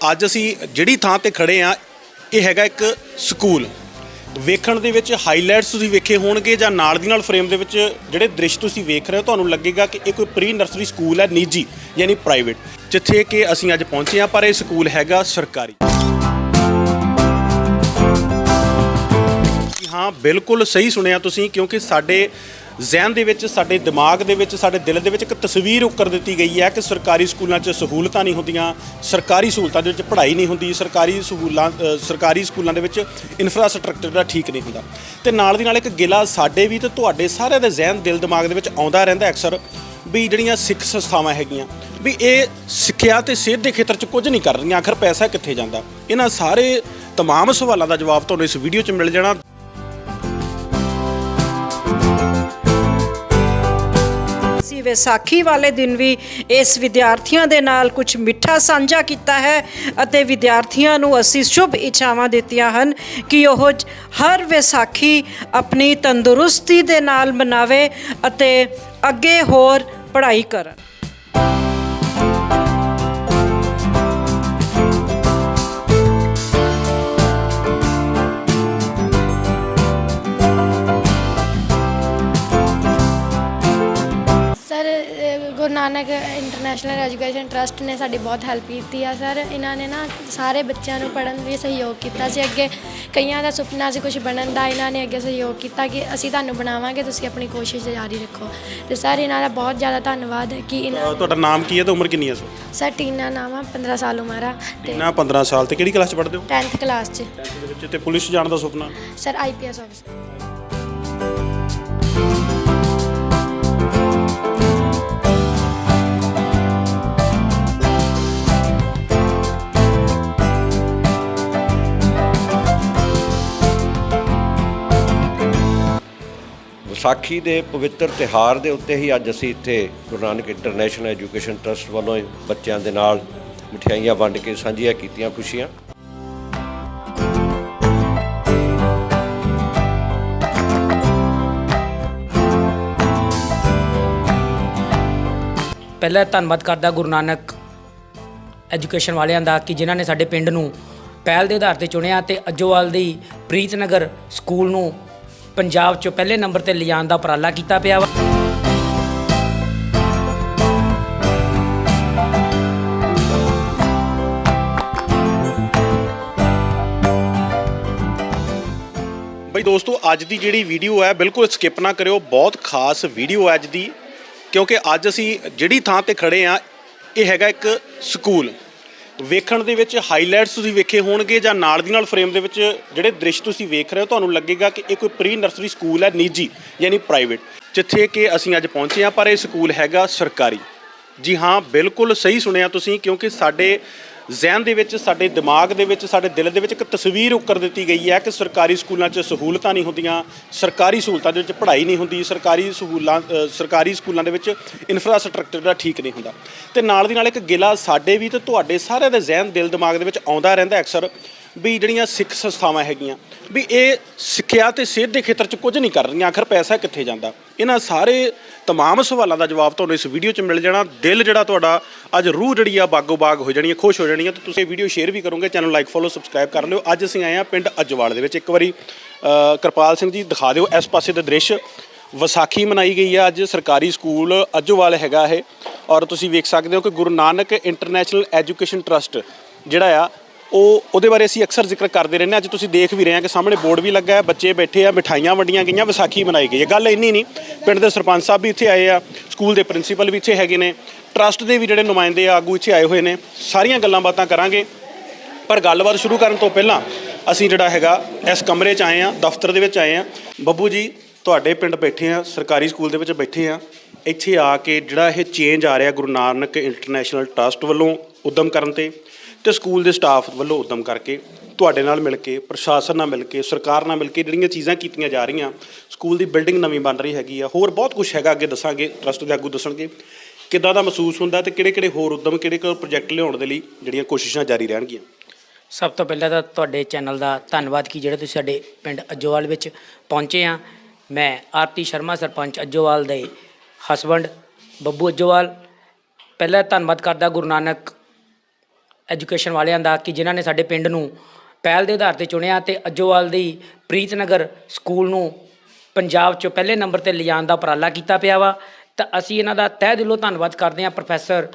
ਅੱਜ ਅਸੀਂ ਜਿਹੜੀ ਥਾਂ ਤੇ ਖੜੇ ਆ, ਇਹ ਹੈਗਾ ਇੱਕ ਸਕੂਲ। ਵੇਖਣ ਦੇ ਵਿੱਚ ਹਾਈਲਾਈਟਸ ਤੁਸੀਂ ਵੇਖੇ ਹੋਣਗੇ ਜਾਂ ਨਾਲ ਦੀ ਨਾਲ ਫਰੇਮ ਦੇ ਵਿੱਚ ਜਿਹੜੇ ਦ੍ਰਿਸ਼ ਤੁਸੀਂ ਵੇਖ ਰਹੇ ਹੋ, ਤੁਹਾਨੂੰ ਲੱਗੇਗਾ ਕਿ ਇਹ ਕੋਈ ਪ੍ਰੀ ਨਰਸਰੀ ਸਕੂਲ ਹੈ, ਨਿੱਜੀ, ਯਾਨੀ ਪ੍ਰਾਈਵੇਟ ਜਿੱਥੇ ਕਿ ਅਸੀਂ ਅੱਜ ਪਹੁੰਚੇ ਆ, ਪਰ ਇਹ ਸਕੂਲ ਹੈਗਾ ਸਰਕਾਰੀ। ਹਾਂ, ਬਿਲਕੁਲ ਸਹੀ ਸੁਣਿਆ ਤੁਸੀਂ, ਕਿਉਂਕਿ ਸਾਡੇ ਜ਼ਿਹਨ ਦੇ ਵਿੱਚ, ਸਾਡੇ ਦਿਮਾਗ ਦੇ ਵਿੱਚ, ਸਾਡੇ ਦਿਲ ਦੇ ਵਿੱਚ ਇੱਕ ਤਸਵੀਰ ਉੱਕਰ ਦਿੱਤੀ ਗਈ ਹੈ ਕਿ ਸਰਕਾਰੀ ਸਕੂਲਾਂ 'ਚ ਸਹੂਲਤਾਂ ਨਹੀਂ ਹੁੰਦੀਆਂ, ਸਰਕਾਰੀ ਸਹੂਲਤਾਂ ਦੇ ਵਿੱਚ ਪੜ੍ਹਾਈ ਨਹੀਂ ਹੁੰਦੀ, ਸਰਕਾਰੀ ਸਹੂਲਾਂ ਸਰਕਾਰੀ ਸਕੂਲਾਂ ਦੇ ਵਿੱਚ ਇਨਫਰਾਸਟ੍ਰਕਚਰ ਦਾ ਠੀਕ ਨਹੀਂ ਹੁੰਦਾ। ਤੇ ਨਾਲ ਦੀ ਨਾਲ ਇੱਕ ਗਿਲਾ ਸਾਡੇ ਵੀ ਤੇ ਤੁਹਾਡੇ ਸਾਰਿਆਂ ਦੇ ਜ਼ਿਹਨ, ਦਿਲ, ਦਿਮਾਗ ਦੇ ਵਿੱਚ ਆਉਂਦਾ ਰਹਿੰਦਾ ਅਕਸਰ ਵੀ ਜਿਹੜੀਆਂ ਸਿੱਖ ਸੰਸਥਾਵਾਂ ਹੈਗੀਆਂ, ਵੀ ਇਹ ਸਿੱਖਿਆ ਤੇ ਸਿਹਤ ਦੇ ਖੇਤਰ 'ਚ ਕੁਝ ਨਹੀਂ ਕਰ ਰਹੀਆਂ, ਆਖਰ ਪੈਸਾ ਕਿੱਥੇ ਜਾਂਦਾ? ਇਹਨਾਂ ਸਾਰੇ ਤਮਾਮ ਸਵਾਲਾਂ ਦਾ ਜਵਾਬ ਤੁਹਾਨੂੰ ਇਸ ਵੀਡੀਓ 'ਚ ਮਿਲ ਜਾਣਾ। ਅਸੀਂ ਵਿਸਾਖੀ ਵਾਲੇ ਦਿਨ ਵੀ ਇਸ ਵਿਦਿਆਰਥੀਆਂ ਦੇ ਨਾਲ ਕੁਝ ਮਿੱਠਾ ਸਾਂਝਾ ਕੀਤਾ ਹੈ ਅਤੇ ਵਿਦਿਆਰਥੀਆਂ ਨੂੰ ਅਸੀਂ ਸ਼ੁਭ ਇੱਛਾਵਾਂ ਦਿੱਤੀਆਂ ਹਨ ਕਿ ਉਹ ਹਰ ਵਿਸਾਖੀ ਆਪਣੀ ਤੰਦਰੁਸਤੀ ਦੇ ਨਾਲ ਮਨਾਵੇ ਅਤੇ ਅੱਗੇ ਹੋਰ ਪੜ੍ਹਾਈ ਕਰਨ। ਨਾਨਕ ਇੰਟਰਨੈਸ਼ਨਲ ਐਜੂਕੇਸ਼ਨ ਟਰਸਟ ਨੇ ਸਾਡੀ ਬਹੁਤ ਹੈਲਪ ਕੀਤੀ ਆ ਸਰ ਇਹਨਾਂ ਨੇ ਨਾ ਸਾਰੇ ਬੱਚਿਆਂ ਨੂੰ ਪੜ੍ਹਨ ਲਈ ਸਹਿਯੋਗ ਕੀਤਾ ਸੀ। ਅੱਗੇ ਕਈਆਂ ਦਾ ਸੁਪਨਾ ਸੀ ਕੁਝ ਬਣਨ ਦਾ ਇਹਨਾਂ ਨੇ ਅੱਗੇ ਸਹਿਯੋਗ ਕੀਤਾ ਕਿ ਅਸੀਂ ਤੁਹਾਨੂੰ ਬਣਾਵਾਂਗੇ ਤੁਸੀਂ ਆਪਣੀ ਕੋਸ਼ਿਸ਼ ਜਾਰੀ ਰੱਖੋ। ਤੇ ਸਰ ਇਹਨਾਂ ਦਾ ਬਹੁਤ ਜ਼ਿਆਦਾ ਧੰਨਵਾਦ ਕਿ ਇਹਨਾਂ ਤੁਹਾਡਾ ਨਾਮ ਕੀ ਹੈ ਤੇ ਉਮਰ ਕਿੰਨੀ ਹੈ ਸੋ ਸਰ ਟੀਨਾ ਨਾਮ ਆ 15 ਸਾਲ ਉਮਰ ਆ। ਤੇ ਨਾ 15 ਸਾਲ ਤੇ ਕਿਹੜੀ ਕਲਾਸ ਚ ਪੜ੍ਹਦੇ ਹੋ? 10th ਕਲਾਸ 'ਚ। 10th ਦੇ ਵਿੱਚ ਤੇ ਪੁਲਿਸ ਜਾਣ ਦਾ ਸੁਪਨਾ? ਸਰ ਆਈਪੀਐਸ ਆਫਿਸਰ ਵਿਸਾਖੀ ਦੇ ਪਵਿੱਤਰ ਤਿਹਾਰ ਦੇ ਉੱਤੇ ਹੀ ਅੱਜ ਅਸੀਂ ਇੱਥੇ Guru Nanak international education trust ਵੱਲੋਂ ਬੱਚਿਆਂ ਦੇ ਨਾਲ ਮਠਿਆਈਆਂ ਵੰਡ ਕੇ ਸਾਂਝੀਆਂ ਕੀਤੀਆਂ ਖੁਸ਼ੀਆਂ। ਪਹਿਲਾਂ ਧੰਨਵਾਦ ਕਰਦਾ ਗੁਰੂ ਨਾਨਕ ਐਜੂਕੇਸ਼ਨ ਵਾਲਿਆਂ ਦਾ ਕਿ ਜਿਨ੍ਹਾਂ ਨੇ ਸਾਡੇ ਪਿੰਡ ਨੂੰ ਪਹਿਲ ਦੇ ਆਧਾਰ ਤੇ ਚੁਣਿਆ ਤੇ ਅੱਜੋਵਾਲ ਦੀ ਪ੍ਰੀਤਨਗਰ ਸਕੂਲ ਨੂੰ ਪੰਜਾਬ 'ਚੋਂ ਪਹਿਲੇ ਨੰਬਰ ਤੇ ਲਿਜਾਣ ਦਾ ਉਪਰਾਲਾ ਕੀਤਾ ਪਿਆ ਵਾ। ਬਈ ਦੋਸਤੋ, ਅੱਜ ਦੀ ਜਿਹੜੀ ਵੀਡੀਓ ਹੈ, ਬਿਲਕੁਲ ਸਕਿਪ ਨਾ ਕਰਿਓ। ਬਹੁਤ ਖਾਸ ਵੀਡੀਓ ਹੈ ਅੱਜ ਦੀ, ਕਿਉਂਕਿ ਅੱਜ ਅਸੀਂ ਜਿਹੜੀ ਥਾਂ ਤੇ ਖੜੇ ਆ, ਇਹ ਹੈਗਾ ਇੱਕ ਸਕੂਲ। ਵੇਖਣ ਦੇ ਵਿੱਚ ਹਾਈਲਾਈਟਸ ਤੁਸੀਂ ਵੇਖੇ ਹੋਣਗੇ ਜਾਂ ਨਾਲ ਦੀ ਨਾਲ ਫਰੇਮ ਦੇ ਵਿੱਚ ਜਿਹੜੇ ਦ੍ਰਿਸ਼ ਤੁਸੀਂ ਵੇਖ ਰਹੇ ਹੋ, ਤੁਹਾਨੂੰ ਲੱਗੇਗਾ ਕਿ ਇਹ ਕੋਈ ਪ੍ਰੀ ਨਰਸਰੀ ਸਕੂਲ ਹੈ, ਨਿੱਜੀ ਯਾਨੀ ਪ੍ਰਾਈਵੇਟ ਜਿੱਥੇ ਕਿ ਅਸੀਂ ਅੱਜ ਪਹੁੰਚੇ ਹਾਂ, ਪਰ ਇਹ ਸਕੂਲ ਹੈਗਾ ਸਰਕਾਰੀ। ਜੀ ਹਾਂ, ਬਿਲਕੁਲ ਸਹੀ ਸੁਣਿਆ ਤੁਸੀਂ, ਕਿਉਂਕਿ ਸਾਡੇ ਜ਼ਿਹਨ ਦੇ ਵਿੱਚ, ਸਾਡੇ ਦਿਮਾਗ ਦੇ ਵਿੱਚ, ਸਾਡੇ ਦਿਲ ਦੇ ਵਿੱਚ ਇੱਕ ਤਸਵੀਰ ਉੱਕਰ ਦਿੱਤੀ ਗਈ ਹੈ ਕਿ ਸਰਕਾਰੀ ਸਕੂਲਾਂ 'ਚ ਸਹੂਲਤਾਂ ਨਹੀਂ ਹੁੰਦੀਆਂ, ਸਰਕਾਰੀ ਸਹੂਲਤਾਂ ਦੇ ਵਿੱਚ ਪੜ੍ਹਾਈ ਨਹੀਂ ਹੁੰਦੀ, ਸਰਕਾਰੀ ਸਹੂਲਾਂ ਸਰਕਾਰੀ ਸਕੂਲਾਂ ਦੇ ਵਿੱਚ ਇਨਫਰਾਸਟ੍ਰਕਚਰ ਦਾ ਠੀਕ ਨਹੀਂ ਹੁੰਦਾ। ਤੇ ਨਾਲ ਦੀ ਨਾਲ ਇੱਕ ਗਿਲਾ ਸਾਡੇ ਵੀ ਤੇ ਤੁਹਾਡੇ ਸਾਰਿਆਂ ਦੇ ਜ਼ਿਹਨ, ਦਿਲ, ਦਿਮਾਗ ਦੇ ਵਿੱਚ ਆਉਂਦਾ ਰਹਿੰਦਾ ਅਕਸਰ। ਵੀ ਜਿਹੜੀਆਂ ਸਿੱਖ ਸੰਸਥਾਵਾਂ ਹੈਗੀਆਂ, ਵੀ ਇਹ ਸਿੱਖਿਆ ਤੇ ਸਿਹਤ ਦੇ ਖੇਤਰ 'ਚ ਕੁਝ ਨਹੀਂ ਕਰ ਰਹੀਆਂ, ਆਖਰ ਪੈਸਾ ਕਿੱਥੇ ਜਾਂਦਾ? ਇਹਨਾਂ ਸਾਰੇ ਤਮਾਮ ਸਵਾਲਾਂ ਦਾ ਜਵਾਬ ਤੁਹਾਨੂੰ ਇਸ ਵੀਡੀਓ 'ਚ ਮਿਲ ਜਾਣਾ। ਦਿਲ ਜਿਹੜਾ ਤੁਹਾਡਾ, ਅੱਜ ਰੂਹ ਜਿਹੜੀ ਆ ਬਾਗੋ ਬਾਗ ਹੋ ਜਾਣੀ ਹੈ ਖੁਸ਼ ਹੋ ਜਾਣੀ ਹੈ ਤੇ ਤੁਸੀਂ ਇਹ ਵੀਡੀਓ ਸ਼ੇਅਰ ਵੀ ਕਰੋਗੇ, ਚੈਨਲ ਲਾਈਕ ਫੋਲੋ ਸਬਸਕ੍ਰਾਈਬ ਕਰ ਲਿਓ। ਅੱਜ ਅਸੀਂ ਆਏ ਆ ਪਿੰਡ ਅਜਵਾਲ ਦੇ ਵਿੱਚ। ਇੱਕ ਵਾਰੀ ਕਿਰਪਾਲ ਸਿੰਘ ਜੀ, ਦਿਖਾ ਦਿਓ ਇਸ ਪਾਸੇ ਦੇ ਦ੍ਰਿਸ਼। ਵਿਸਾਖੀ ਮਨਾਈ ਗਈ ਆ ਅੱਜ, ਸਰਕਾਰੀ ਸਕੂਲ ਅਜਵਾਲ ਹੈਗਾ ਇਹ। ਔਰ ਤੁਸੀਂ ਵੇਖ ਸਕਦੇ ਹੋ ਕਿ Guru Nanak international education trust ਜਿਹੜਾ ਆ ਉਹ ਉਹਦੇ ਬਾਰੇ ਅਸੀਂ ਅਕਸਰ ਜ਼ਿਕਰ ਕਰਦੇ ਰਹਿੰਦੇ ਹਾਂ। ਅੱਜ ਤੁਸੀਂ ਦੇਖ ਵੀ ਰਹੇ ਹਾਂ ਕਿ ਸਾਹਮਣੇ ਬੋਰਡ ਵੀ ਲੱਗਾ ਹੈ। ਬੱਚੇ ਬੈਠੇ ਆ, ਮਿਠਾਈਆਂ ਵੰਡੀਆਂ ਗਈਆਂ, ਵਿਸਾਖੀ ਮਨਾਈ ਗਈ ਹੈ। ਗੱਲ ਇੰਨੀ ਨਹੀਂ, ਪਿੰਡ ਦੇ ਸਰਪੰਚ ਸਾਹਿਬ ਵੀ ਇੱਥੇ ਆਏ ਆ, ਸਕੂਲ ਦੇ ਪ੍ਰਿੰਸੀਪਲ ਵੀ ਇੱਥੇ ਹੈਗੇ ਨੇ, ਟਰਸਟ ਦੇ ਵੀ ਜਿਹੜੇ ਨੁਮਾਇੰਦੇ ਆ, ਆਗੂ ਇੱਥੇ ਆਏ ਹੋਏ ਨੇ। ਸਾਰੀਆਂ ਗੱਲਾਂ ਬਾਤਾਂ ਕਰਾਂਗੇ। ਪਰ ਗੱਲਬਾਤ ਸ਼ੁਰੂ ਕਰਨ ਤੋਂ ਪਹਿਲਾਂ ਅਸੀਂ ਜਿਹੜਾ ਹੈਗਾ, ਇਸ ਕਮਰੇ 'ਚ ਆਏ ਆ ਦਫ਼ਤਰ ਦੇ ਵਿੱਚ ਆਏ ਆ ਬੱਬੂ ਜੀ, ਤੁਹਾਡੇ ਪਿੰਡ ਬੈਠੇ ਆ, ਸਰਕਾਰੀ ਸਕੂਲ ਦੇ ਵਿੱਚ ਬੈਠੇ ਆ। ਇੱਥੇ ਆ ਕੇ ਜਿਹੜਾ ਇਹ ਚੇਂਜ ਆ ਰਿਹਾ ਗੁਰੂ ਨਾਨਕ ਇੰਟਰਨੈਸ਼ਨਲ ਟਰਸਟ ਵੱਲੋਂ ਉਦਮ ਕਰਨ ਤੇ ਤੇ ਸਕੂਲ ਦੇ ਸਟਾਫ ਵੱਲੋਂ ਉਦਮ ਕਰਕੇ ਤੁਹਾਡੇ ਨਾਲ ਮਿਲ ਕੇ, ਪ੍ਰਸ਼ਾਸਨ ਨਾਲ ਮਿਲ ਕੇ, ਸਰਕਾਰ ਨਾਲ ਮਿਲ ਕੇ ਜਿਹੜੀਆਂ ਚੀਜ਼ਾਂ ਕੀਤੀਆਂ ਜਾ ਰਹੀਆਂ, ਸਕੂਲ ਦੀ ਬਿਲਡਿੰਗ ਨਵੀਂ ਬਣ ਰਹੀ ਹੈਗੀ ਆ, ਹੋਰ ਬਹੁਤ ਕੁਝ ਹੈਗਾ, ਅੱਗੇ ਦੱਸਾਂਗੇ, ਟਰਸਟ ਦੇ ਆਗੂ ਦੱਸਣਗੇ, ਕਿੱਦਾਂ ਦਾ ਮਹਿਸੂਸ ਹੁੰਦਾ ਤੇ ਕਿਹੜੇ ਕਿਹੜੇ ਹੋਰ ਉਦਮ ਕਿਹੜੇ ਕਿਹੜੇ ਪ੍ਰੋਜੈਕਟ ਲਿਆਉਣ ਦੇ ਲਈ ਜਿਹੜੀਆਂ ਕੋਸ਼ਿਸ਼ਾਂ ਜਾਰੀ ਰਹਿਣਗੀਆਂ? ਸਭ ਤੋਂ ਪਹਿਲਾਂ ਤਾਂ ਤੁਹਾਡੇ ਚੈਨਲ ਦਾ ਧੰਨਵਾਦ ਕਿ ਜਿਹੜੇ ਤੁਸੀਂ ਸਾਡੇ ਪਿੰਡ ਅੱਜੋਵਾਲ ਵਿੱਚ ਪਹੁੰਚੇ ਆ। ਮੈਂ ਆਰਤੀ ਸ਼ਰਮਾ, ਸਰਪੰਚ ਅੱਜੋਵਾਲ ਦੇ ਹਸਬੰਡ ਬੱਬੂ ਅੱਜੋਵਾਲ। ਪਹਿਲਾਂ ਧੰਨਵਾਦ ਕਰਦਾ ਗੁਰੂ ਨਾਨਕ ਐਜੂਕੇਸ਼ਨ ਵਾਲਿਆਂ ਦਾ ਕਿ ਜਿਨ੍ਹਾਂ ਨੇ ਸਾਡੇ ਪਿੰਡ ਨੂੰ ਪਹਿਲ ਦੇ ਆਧਾਰ ਤੇ ਚੁਣਿਆ ਤੇ ਅੱਜੋਵਾਲ ਦੀ ਪ੍ਰੀਤਨਗਰ ਸਕੂਲ ਨੂੰ ਪੰਜਾਬ 'ਚੋਂ ਪਹਿਲੇ ਨੰਬਰ ਤੇ ਲਿਜਾਣ ਦਾ ਉਪਰਾਲਾ ਕੀਤਾ ਪਿਆ ਵਾ। ਤਾਂ ਅਸੀਂ ਇਹਨਾਂ ਦਾ ਤਹਿ ਦਿਲੋਂ ਧੰਨਵਾਦ ਕਰਦੇ ਹਾਂ ਪ੍ਰੋਫੈਸਰ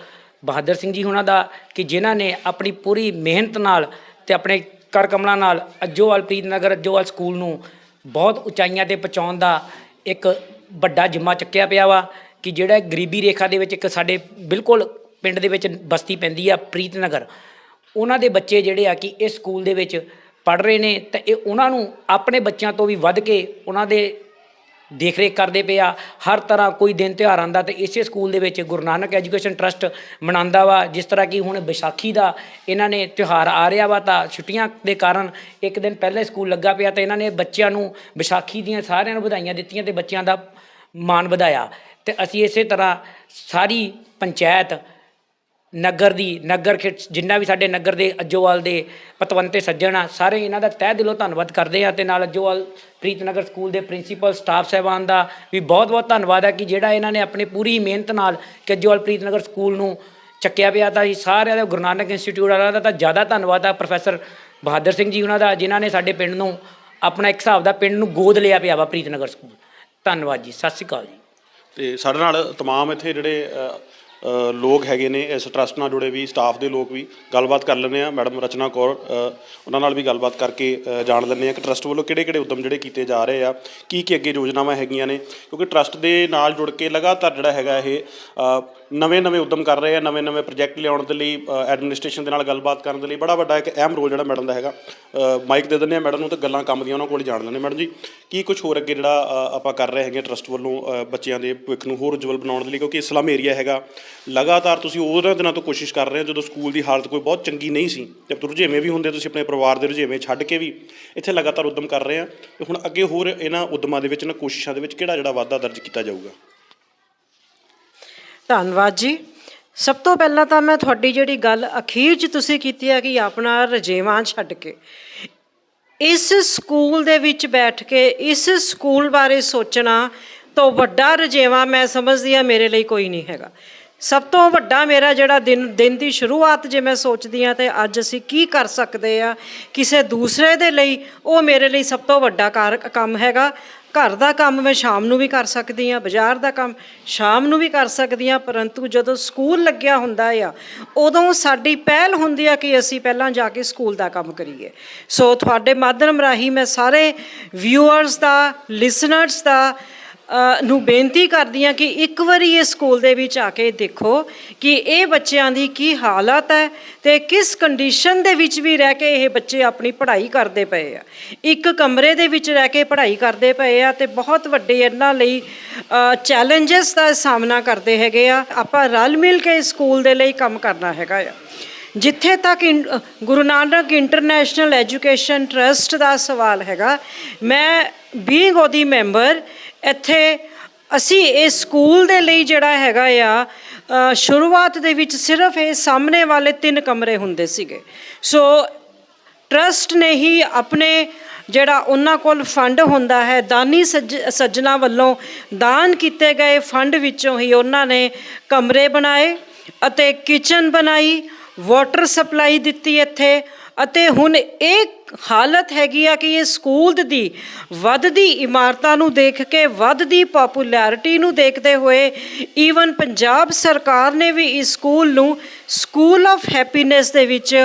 ਬਹਾਦਰ ਸਿੰਘ ਜੀ ਉਹਨਾਂ ਦਾ ਕਿ ਜਿਨ੍ਹਾਂ ਨੇ ਆਪਣੀ ਪੂਰੀ ਮਿਹਨਤ ਨਾਲ ਤੇ ਆਪਣੇ ਕਰ ਕਮਲਾਂ ਨਾਲ ਅੱਜੋਵਾਲ ਪ੍ਰੀਤਨਗਰ, ਅੱਜੋਵਾਲ ਸਕੂਲ ਨੂੰ ਬਹੁਤ ਉਚਾਈਆਂ ਤੇ ਪਹੁੰਚਾਉਣ ਦਾ ਇੱਕ ਵੱਡਾ ਜਿੰਮਾ ਚੱਕਿਆ ਪਿਆ ਵਾ ਕਿ ਜਿਹੜਾ ਗਰੀਬੀ ਰੇਖਾ ਦੇ ਵਿੱਚ ਇੱਕ ਸਾਡੇ ਬਿਲਕੁਲ ਪਿੰਡ ਦੇ ਵਿੱਚ ਬਸਤੀ ਪੈਂਦੀ ਆ ਪ੍ਰੀਤ ਨਗਰ ਉਹਨਾਂ ਦੇ ਬੱਚੇ ਜਿਹੜੇ ਆ ਕਿ ਇਸ ਸਕੂਲ ਦੇ ਵਿੱਚ ਪੜ ਰਹੇ ਨੇ, ਤਾਂ ਇਹ ਉਹਨਾਂ ਨੂੰ ਆਪਣੇ ਬੱਚਿਆਂ ਤੋਂ ਵੀ ਵੱਧ ਕੇ ਉਹਨਾਂ ਦੇ ਦੇਖ ਰੇਖ ਕਰਦੇ ਪਏ ਆ। ਹਰ ਤਰ੍ਹਾਂ ਕੋਈ ਦਿਨ ਤਿਉਹਾਰ ਆਉਂਦਾ ਤੇ ਇਸੇ ਸਕੂਲ ਦੇ ਵਿੱਚ ਗੁਰੂ ਨਾਨਕ ਐਜੂਕੇਸ਼ਨ ਟਰਸਟ ਮਨਾਉਂਦਾ ਵਾ, ਜਿਸ ਤਰ੍ਹਾਂ ਕਿ ਹੁਣ ਵਿਸਾਖੀ ਦਾ ਇਹਨਾਂ ਨੇ ਤਿਉਹਾਰ ਆ ਰਿਹਾ ਵਾ ਤਾਂ ਛੁੱਟੀਆਂ ਦੇ ਕਾਰਨ ਇੱਕ ਦਿਨ ਪਹਿਲਾਂ ਸਕੂਲ ਲੱਗਾ ਪਿਆ ਤੇ ਇਹਨਾਂ ਨੇ ਬੱਚਿਆਂ ਨੂੰ ਵਿਸਾਖੀ ਦੀਆਂ ਸਾਰਿਆਂ ਨੂੰ ਵਧਾਈਆਂ ਦਿੱਤੀਆਂ ਤੇ ਬੱਚਿਆਂ ਦਾ ਮਾਣ ਵਧਾਇਆ। ਤੇ ਅਸੀਂ ਇਸੇ ਤਰ੍ਹਾਂ ਸਾਰੀ ਪੰਚਾਇਤ ਨਗਰ ਦੀ, ਨਗਰ ਖੇਡ ਜਿੰਨਾ ਵੀ ਸਾਡੇ ਨਗਰ ਦੇ ਅੱਜੋਵਾਲ ਦੇ ਪਤਵੰਤੇ ਸੱਜਣ ਆ, ਸਾਰੇ ਇਹਨਾਂ ਦਾ ਤਹਿ ਦਿਲੋਂ ਧੰਨਵਾਦ ਕਰਦੇ ਆ ਤੇ ਨਾਲ ਅੱਜੋਵਾਲ ਪ੍ਰੀਤਨਗਰ ਸਕੂਲ ਦੇ ਪ੍ਰਿੰਸੀਪਲ, ਸਟਾਫ ਸਹਿਬਾਨ ਦਾ ਵੀ ਬਹੁਤ-ਬਹੁਤ ਧੰਨਵਾਦ ਆ ਕਿ ਜਿਹੜਾ ਇਹਨਾਂ ਨੇ ਆਪਣੀ ਪੂਰੀ ਮਿਹਨਤ ਨਾਲ ਕਿ ਅੱਜੋਵਾਲ ਪ੍ਰੀਤਨਗਰ ਸਕੂਲ ਨੂੰ ਚੱਕਿਆ ਪਿਆ ਤਾਂ ਜੀ ਸਾਰਿਆਂ ਦਾ, ਗੁਰੂ ਨਾਨਕ ਇੰਸਟੀਚਿਊਟ ਵਾਲਿਆਂ ਦਾ ਤਾਂ ਜ਼ਿਆਦਾ ਧੰਨਵਾਦ ਆ, ਪ੍ਰੋਫੈਸਰ ਬਹਾਦਰ ਸਿੰਘ ਜੀ ਉਹਨਾਂ ਦਾ, ਜਿਨ੍ਹਾਂ ਨੇ ਸਾਡੇ ਪਿੰਡ ਨੂੰ ਆਪਣਾ ਇੱਕ ਹਿਸਾਬ ਦਾ ਪਿੰਡ ਨੂੰ ਗੋਦ ਲਿਆ ਪਿਆ ਵਾ ਪ੍ਰੀਤਨਗਰ ਸਕੂਲ। ਧੰਨਵਾਦ ਜੀ, ਸਤਿ ਸ਼੍ਰੀ ਅਕਾਲ ਜੀ। ਤੇ ਸਾਡੇ ਨਾਲ ਤਮਾਮ ਇੱਥੇ ਜਿਹੜੇ ਲੋਕ ਹੈਗੇ ਨੇ, ਇਸ ਟਰਸਟ ਨਾਲ ਜੁੜੇ ਵੀ ਸਟਾਫ ਦੇ ਲੋਕ ਵੀ, ਗੱਲਬਾਤ ਕਰ ਲੈਂਦੇ ਆ ਮੈਡਮ ਰਚਨਾ ਕੌਰ ਉਹਨਾਂ ਨਾਲ ਵੀ ਗੱਲਬਾਤ ਕਰਕੇ ਜਾਣ ਲੈਂਦੇ ਆ ਕਿ ਟਰਸਟ ਵੱਲੋਂ ਕਿਹੜੇ ਕਿਹੜੇ ਉਦਮ ਜਿਹੜੇ ਕੀਤੇ ਜਾ ਰਹੇ ਆ, ਕੀ ਕੀ ਅੱਗੇ ਯੋਜਨਾਵਾਂ ਹੈਗੀਆਂ ਨੇ। ਕਿਉਂਕਿ ਟਰਸਟ ਦੇ ਨਾਲ ਜੁੜ ਕੇ ਲਗਾਤਾਰ ਜਿਹੜਾ ਹੈਗਾ ਇਹ ਨਵੇਂ ਨਵੇਂ ਉਦਮ ਕਰ ਰਹੇ ਆ, ਨਵੇਂ ਨਵੇਂ ਪ੍ਰੋਜੈਕਟ ਲਿਆਉਣ ਦੇ ਲਈ ਐਡਮਿਨਿਸਟ੍ਰੇਸ਼ਨ ਦੇ ਨਾਲ ਗੱਲਬਾਤ ਕਰਨ ਦੇ ਲਈ ਬੜਾ ਵੱਡਾ ਇੱਕ ਅਹਿਮ ਰੋਲ ਜਿਹੜਾ ਮੈਡਮ ਦਾ ਹੈਗਾ। ਮਾਈਕ ਦੇ ਦਿੰਦੇ ਆ ਮੈਡਮ ਨੂੰ ਤੇ ਗੱਲਾਂ ਕੰਮ ਦੀਆਂ ਉਹਨਾਂ ਕੋਲ ਜਾਣ ਲੈਂਦੇ ਮੈਡਮ ਜੀ, ਕੀ ਕੁਝ ਹੋਰ ਅੱਗੇ ਜਿਹੜਾ ਆਪਾਂ ਕਰ ਰਹੇ ਹੈਗੇ ਟਰਸਟ ਵੱਲੋਂ ਬੱਚਿਆਂ ਦੇ ਭਵਿੱਖ ਨੂੰ ਹੋਰ ਉਜਵਲ ਬਣਾਉਣ ਦੇ ਲਈ? ਕਿਉਂਕਿ ਇਸਲਾਮ ਏਰੀਆ ਹੈਗਾ। ਲਗਾਤਾਰ ਤੁਸੀਂ ਉਹਨਾਂ ਦਿਨਾਂ ਤੋਂ ਕੋਸ਼ਿਸ਼ ਕਰ ਰਹੇ ਹੋ, ਜਦੋਂ ਸਕੂਲ ਦੀ ਹਾਲਤ ਕੋਈ ਬਹੁਤ ਚੰਗੀ ਨਹੀਂ ਸੀ, ਤੇ ਰੁਝੇਵੇਂ ਵੀ ਹੁੰਦੇ, ਤੁਸੀਂ ਆਪਣੇ ਪਰਿਵਾਰ ਦੇ ਰੁਝੇਵੇਂ ਛੱਡ ਕੇ ਵੀ ਇੱਥੇ ਲਗਾਤਾਰ ਉਦਮ ਕਰ ਰਹੇ ਆ। ਤੇ ਹੁਣ ਅੱਗੇ ਹੋਰ ਇਹਨਾਂ ਉਦਮਾਂ ਦੇ ਵਿੱਚ, ਇਹਨਾਂ ਕੋਸ਼ਿਸ਼ਾਂ ਦੇ ਵਿੱਚ ਕਿਹੜਾ ਜਿਹੜਾ ਵਾਧਾ ਦਰਜ ਕੀਤਾ ਜਾਊਗਾ? ਧੰਨਵਾਦ ਜੀ। ਸਭ ਤੋਂ ਪਹਿਲਾਂ ਤਾਂ ਮੈਂ ਤੁਹਾਡੀ ਜਿਹੜੀ ਗੱਲ ਅਖੀਰ 'ਚ ਤੁਸੀਂ ਕੀਤੀ ਹੈ ਕਿ ਆਪਣਾ ਰਜੇਵਾਂ ਛੱਡ ਕੇ। ਇਸ ਸਕੂਲ ਦੇ ਵਿੱਚ ਬੈਠ ਕੇ, ਇਸ ਸਕੂਲ ਬਾਰੇ ਸੋਚਣਾ ਤੋਂ ਵੱਡਾ ਰਜੇਵਾਂ ਮੈਂ ਸਮਝਦੀ ਹਾਂ ਮੇਰੇ ਲਈ ਕੋਈ ਨਹੀਂ ਹੈਗਾ। ਸਭ ਤੋਂ ਵੱਡਾ ਮੇਰਾ ਜਿਹੜਾ ਦਿਨ ਦਿਨ ਦੀ ਸ਼ੁਰੂਆਤ ਜੇ ਮੈਂ ਸੋਚਦੀ ਹਾਂ ਤੇ ਅੱਜ ਅਸੀਂ ਕੀ ਕਰ ਸਕਦੇ ਆ ਕਿਸੇ ਦੂਸਰੇ ਦੇ ਲਈ, ਉਹ ਮੇਰੇ ਲਈ ਸਭ ਤੋਂ ਵੱਡਾ ਕਾਰ ਕੰਮ ਹੈਗਾ। ਘਰ ਦਾ ਕੰਮ ਮੈਂ ਸ਼ਾਮ ਨੂੰ ਵੀ ਕਰ ਸਕਦੀ ਹਾਂ, ਬਾਜ਼ਾਰ ਦਾ ਕੰਮ ਸ਼ਾਮ ਨੂੰ ਵੀ ਕਰ ਸਕਦੀ ਹਾਂ, ਪਰੰਤੂ ਜਦੋਂ ਸਕੂਲ ਲੱਗਿਆ ਹੁੰਦਾ ਆ, ਉਦੋਂ ਸਾਡੀ ਪਹਿਲ ਹੁੰਦੀ ਆ ਕਿ ਅਸੀਂ ਪਹਿਲਾਂ ਜਾ ਕੇ ਸਕੂਲ ਦਾ ਕੰਮ ਕਰੀਏ। ਸੋ ਤੁਹਾਡੇ ਮਾਧਿਅਮ ਰਾਹੀਂ ਮੈਂ ਸਾਰੇ ਵਿਊਅਰਸ ਦਾ ਲਿਸਨਰਸ ਦਾ ਨੂੰ ਬੇਨਤੀ ਕਰਦੀ ਹਾਂ ਕਿ ਇੱਕ ਵਾਰੀ ਇਹ ਸਕੂਲ ਦੇ ਵਿੱਚ ਆ ਕੇ ਦੇਖੋ ਕਿ ਇਹ ਬੱਚਿਆਂ ਦੀ ਕੀ ਹਾਲਤ ਹੈ ਤੇ ਕਿਸ ਕੰਡੀਸ਼ਨ ਦੇ ਵਿੱਚ ਵੀ ਰਹਿ ਕੇ ਇਹ ਬੱਚੇ ਆਪਣੀ ਪੜ੍ਹਾਈ ਕਰਦੇ ਪਏ ਆ। ਇੱਕ ਕਮਰੇ ਦੇ ਵਿੱਚ ਰਹਿ ਕੇ ਪੜ੍ਹਾਈ ਕਰਦੇ ਪਏ ਆ ਤੇ ਬਹੁਤ ਵੱਡੇ ਇਹਨਾਂ ਲਈ ਚੈਲੰਜਸ ਦਾ ਸਾਹਮਣਾ ਕਰਦੇ ਹੈਗੇ ਆ। ਆਪਾਂ ਰਲ ਮਿਲ ਕੇ ਸਕੂਲ ਦੇ ਲਈ ਕੰਮ ਕਰਨਾ ਹੈਗਾ ਆ। ਜਿੱਥੇ ਤੱਕ ਇਨ- Guru Nanak international education trust ਦਾ ਸਵਾਲ ਹੈਗਾ, ਮੈਂ ਬੀਇੰਗ ਉਹਦੀ ਮੈਂਬਰ ਇੱਥੇ ਅਸੀਂ ਇਸ ਸਕੂਲ ਦੇ ਲਈ ਜਿਹੜਾ ਹੈਗਾ ਆ ਸ਼ੁਰੂਆਤ ਦੇ ਵਿੱਚ ਸਿਰਫ ਇਹ ਸਾਹਮਣੇ ਵਾਲੇ ਤਿੰਨ ਕਮਰੇ ਹੁੰਦੇ ਸੀਗੇ। ਸੋ ਟਰਸਟ ਨੇ ਹੀ ਆਪਣੇ ਜਿਹੜਾ ਉਹਨਾਂ ਕੋਲ ਫੰਡ ਹੁੰਦਾ ਹੈ, ਦਾਨੀ ਸੱਜ, ਸੱਜਣਾ ਵੱਲੋਂ ਦਾਨ ਕੀਤੇ ਗਏ ਫੰਡ ਵਿੱਚੋਂ ਹੀ ਉਹਨਾਂ ਨੇ ਕਮਰੇ ਬਣਾਏ ਅਤੇ ਕਿਚਨ ਬਣਾਈ, ਵਾਟਰ ਸਪਲਾਈ ਦਿੱਤੀ ਇੱਥੇ ਅਤੇ ਹੁਣ ਇਹ ਹਾਲਤ ਹੈਗੀ ਆ ਕਿ ਇਹ ਸਕੂਲ ਦੀ ਵੱਧਦੀ ਇਮਾਰਤਾਂ ਨੂੰ ਦੇਖ ਕੇ, ਵੱਧਦੀ ਪਪੂਲੈਰਿਟੀ ਨੂੰ ਦੇਖਦੇ ਹੋਏ ਈਵਨ ਪੰਜਾਬ ਸਰਕਾਰ ਨੇ ਵੀ ਇਸ ਸਕੂਲ ਨੂੰ ਸਕੂਲ ਆਫ ਹੈਪੀਨੈਸ ਦੇ ਵਿੱਚ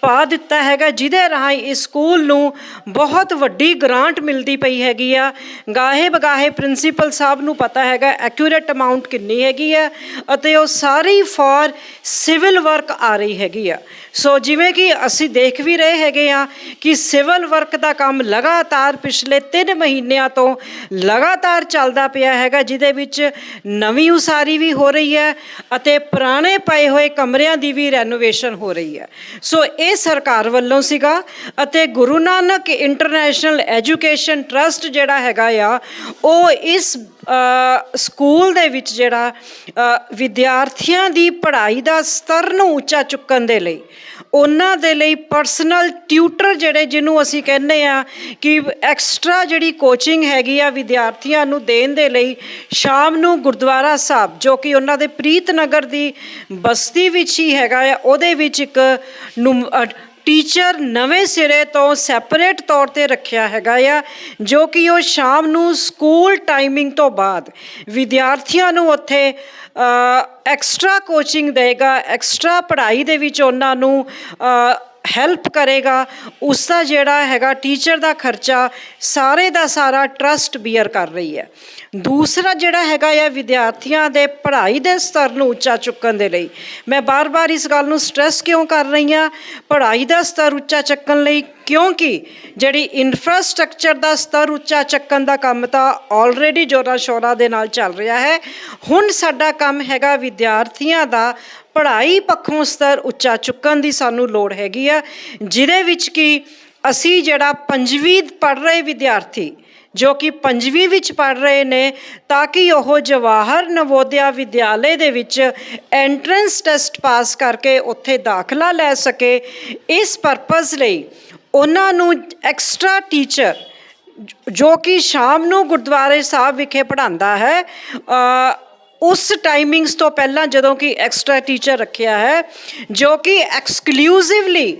ਪਾ ਦਿੱਤਾ ਹੈਗਾ। ਜਿਹਦੇ ਰਾਹੀਂ ਇਸ ਸਕੂਲ ਨੂੰ ਬਹੁਤ ਵੱਡੀ ਗ੍ਰਾਂਟ ਮਿਲਦੀ ਪਈ ਹੈਗੀ ਆ। ਗਾਹੇ ਬਗਾਹੇ ਪ੍ਰਿੰਸੀਪਲ ਸਾਹਿਬ ਨੂੰ ਪਤਾ ਹੈਗਾ ਐਕਿਊਰੇਟ ਅਮਾਉਂਟ ਕਿੰਨੀ ਹੈਗੀ ਆ ਅਤੇ ਉਹ ਸਾਰੀ ਫॉर ਸਿਵਲ ਵਰਕ ਆ ਰਹੀ ਹੈਗੀ ਆ। ਸੋ ਜਿਵੇਂ ਕਿ ਅਸੀਂ ਦੇਖ ਵੀ ਰਹੇ ਹੈਗੇ ਆ ਕਿ ਸਿਵਲ ਵਰਕ ਦਾ ਕੰਮ ਲਗਾਤਾਰ ਪਿਛਲੇ 3 ਮਹੀਨਿਆਂ ਤੋਂ ਲਗਾਤਾਰ ਚੱਲਦਾ ਪਿਆ ਹੈਗਾ, ਜਿਹਦੇ ਵਿੱਚ ਨਵੀਂ ਉਸਾਰੀ ਵੀ ਹੋ ਰਹੀ ਹੈ ਅਤੇ ਪੁਰਾਣੇ ਪਏ ਹੋਏ ਕਮਰਿਆਂ ਦੀ ਵੀ ਰੈਨੋਵੇਸ਼ਨ ਹੋ ਰਹੀ ਹੈ। ਸੋ ਇਹ ਸਰਕਾਰ ਵੱਲੋਂ ਸੀਗਾ ਅਤੇ Guru Nanak international education trust ਜਿਹੜਾ ਹੈਗਾ ਆ, ਉਹ ਇਸ ਸਕੂਲ ਦੇ ਵਿੱਚ ਜਿਹੜਾ ਵਿਦਿਆਰਥੀਆਂ ਦੀ ਪੜ੍ਹਾਈ ਦਾ ਸਤਰ ਨੂੰ ਉੱਚਾ ਚੁੱਕਣ ਦੇ ਲਈ ਉਹਨਾਂ ਦੇ ਲਈ ਪਰਸਨਲ ਟਿਊਟਰ ਜਿਹੜੇ ਜਿਹਨੂੰ ਅਸੀਂ ਕਹਿੰਦੇ ਆ ਕਿ ਐਕਸਟਰਾ ਜਿਹੜੀ ਕੋਚਿੰਗ ਹੈਗੀ ਆ ਵਿਦਿਆਰਥੀਆਂ ਨੂੰ ਦੇਣ ਦੇ ਲਈ ਸ਼ਾਮ ਨੂੰ ਗੁਰਦੁਆਰਾ ਸਾਹਿਬ, ਜੋ ਕਿ ਉਹਨਾਂ ਦੇ ਪ੍ਰੀਤ ਨਗਰ ਦੀ ਬਸਤੀ ਵਿੱਚ ਹੀ ਹੈਗਾ ਆ, ਉਹਦੇ ਵਿੱਚ ਇੱਕ ਨੁਮ- ਟੀਚਰ ਨਵੇਂ ਸਿਰੇ ਤੋਂ ਸੈਪਰੇਟ ਤੌਰ ਤੇ ਰੱਖਿਆ ਹੈਗਾ ਆ, ਜੋ ਕਿ ਉਹ ਸ਼ਾਮ ਨੂੰ ਸਕੂਲ ਟਾਈਮਿੰਗ ਤੋਂ ਬਾਅਦ ਵਿਦਿਆਰਥੀਆਂ ਨੂੰ ਉੱਥੇ ਐਕਸਟਰਾ ਕੋਚਿੰਗ ਦੇਗਾ ਐਕਸਟਰਾ ਪੜ੍ਹਾਈ ਦੇ ਵਿੱਚ ਉਹਨਾਂ ਨੂੰ ਹੈਲਪ ਕਰੇਗਾ। ਉਸ ਦਾ ਜਿਹੜਾ ਹੈਗਾ ਟੀਚਰ ਦਾ ਖਰਚਾ ਸਾਰੇ ਦਾ ਸਾਰਾ ਟਰਸਟ ਬੀਅਰ ਕਰ ਰਹੀ ਹੈ। ਦੂਸਰਾ ਜਿਹੜਾ ਹੈਗਾ ਆ ਵਿਦਿਆਰਥੀਆਂ ਦੇ ਪੜ੍ਹਾਈ ਦੇ ਸਤਰ ਨੂੰ ਉੱਚਾ ਚੁੱਕਣ ਦੇ ਲਈ। ਮੈਂ ਬਾਰ-ਬਾਰ ਇਸ ਗੱਲ ਨੂੰ ਸਟ੍ਰੈਸ ਕਿਉਂ ਕਰ ਰਹੀ ਹਾਂ? ਪੜ੍ਹਾਈ ਦਾ ਸਤਰ ਉੱਚਾ ਚੱਕਣ ਲਈ ਕਿਉਂਕਿ ਜਿਹੜੀ ਇਨਫਰਾਸਟ੍ਰਕਚਰ ਦਾ ਸਤਰ ਉੱਚਾ ਚੱਕਣ ਦਾ ਕੰਮ ਤਾਂ ਆਲਰੇਡੀ ਜੋਰਾਂ ਸ਼ੋਰਾਂ ਦੇ ਨਾਲ ਚੱਲ ਰਿਹਾ ਹੈ। ਹੁਣ ਸਾਡਾ ਕੰਮ ਹੈਗਾ ਵਿਦਿਆਰਥੀਆਂ ਦਾ ਪੜ੍ਹਾਈ ਪੱਖੋਂ ਸਤਰ ਉੱਚਾ ਚੁੱਕਣ ਦੀ ਸਾਨੂੰ ਲੋੜ ਹੈਗੀ ਆ, ਜਿਹਦੇ ਵਿੱਚ ਕਿ ਅਸੀਂ ਜਿਹੜਾ ਪੰਜਵੀਂ ਪੜ੍ਹ ਰਹੇ ਵਿਦਿਆਰਥੀ ਜੋ ਕਿ ਪੰਜਵੀਂ ਵਿੱਚ ਪੜ੍ਹ ਰਹੇ ਨੇ, ਤਾਂ ਕਿ ਉਹ ਜਵਾਹਰ ਨਵੋਦਿਆ ਵਿਦਿਆਲੇ ਦੇ ਵਿੱਚ ਐਂਟਰੈਂਸ ਟੈਸਟ ਪਾਸ ਕਰਕੇ ਉੱਥੇ ਦਾਖਲਾ ਲੈ ਸਕੇ। ਇਸ ਪਰਪਸ ਲਈ ਉਹਨਾਂ ਨੂੰ ਐਕਸਟਰਾ ਟੀਚਰ ਜੋ ਕਿ ਸ਼ਾਮ ਨੂੰ ਗੁਰਦੁਆਰੇ ਸਾਹਿਬ ਵਿਖੇ ਪੜ੍ਹਾਉਂਦਾ ਹੈ ਉਸ ਟਾਈਮਿੰਗਸ ਤੋਂ ਪਹਿਲਾਂ ਜਦੋਂ ਕਿ ਐਕਸਟਰਾ ਟੀਚਰ ਰੱਖਿਆ ਹੈ, ਜੋ ਕਿ ਐਕਸਕਲੂਸਿਵਲੀ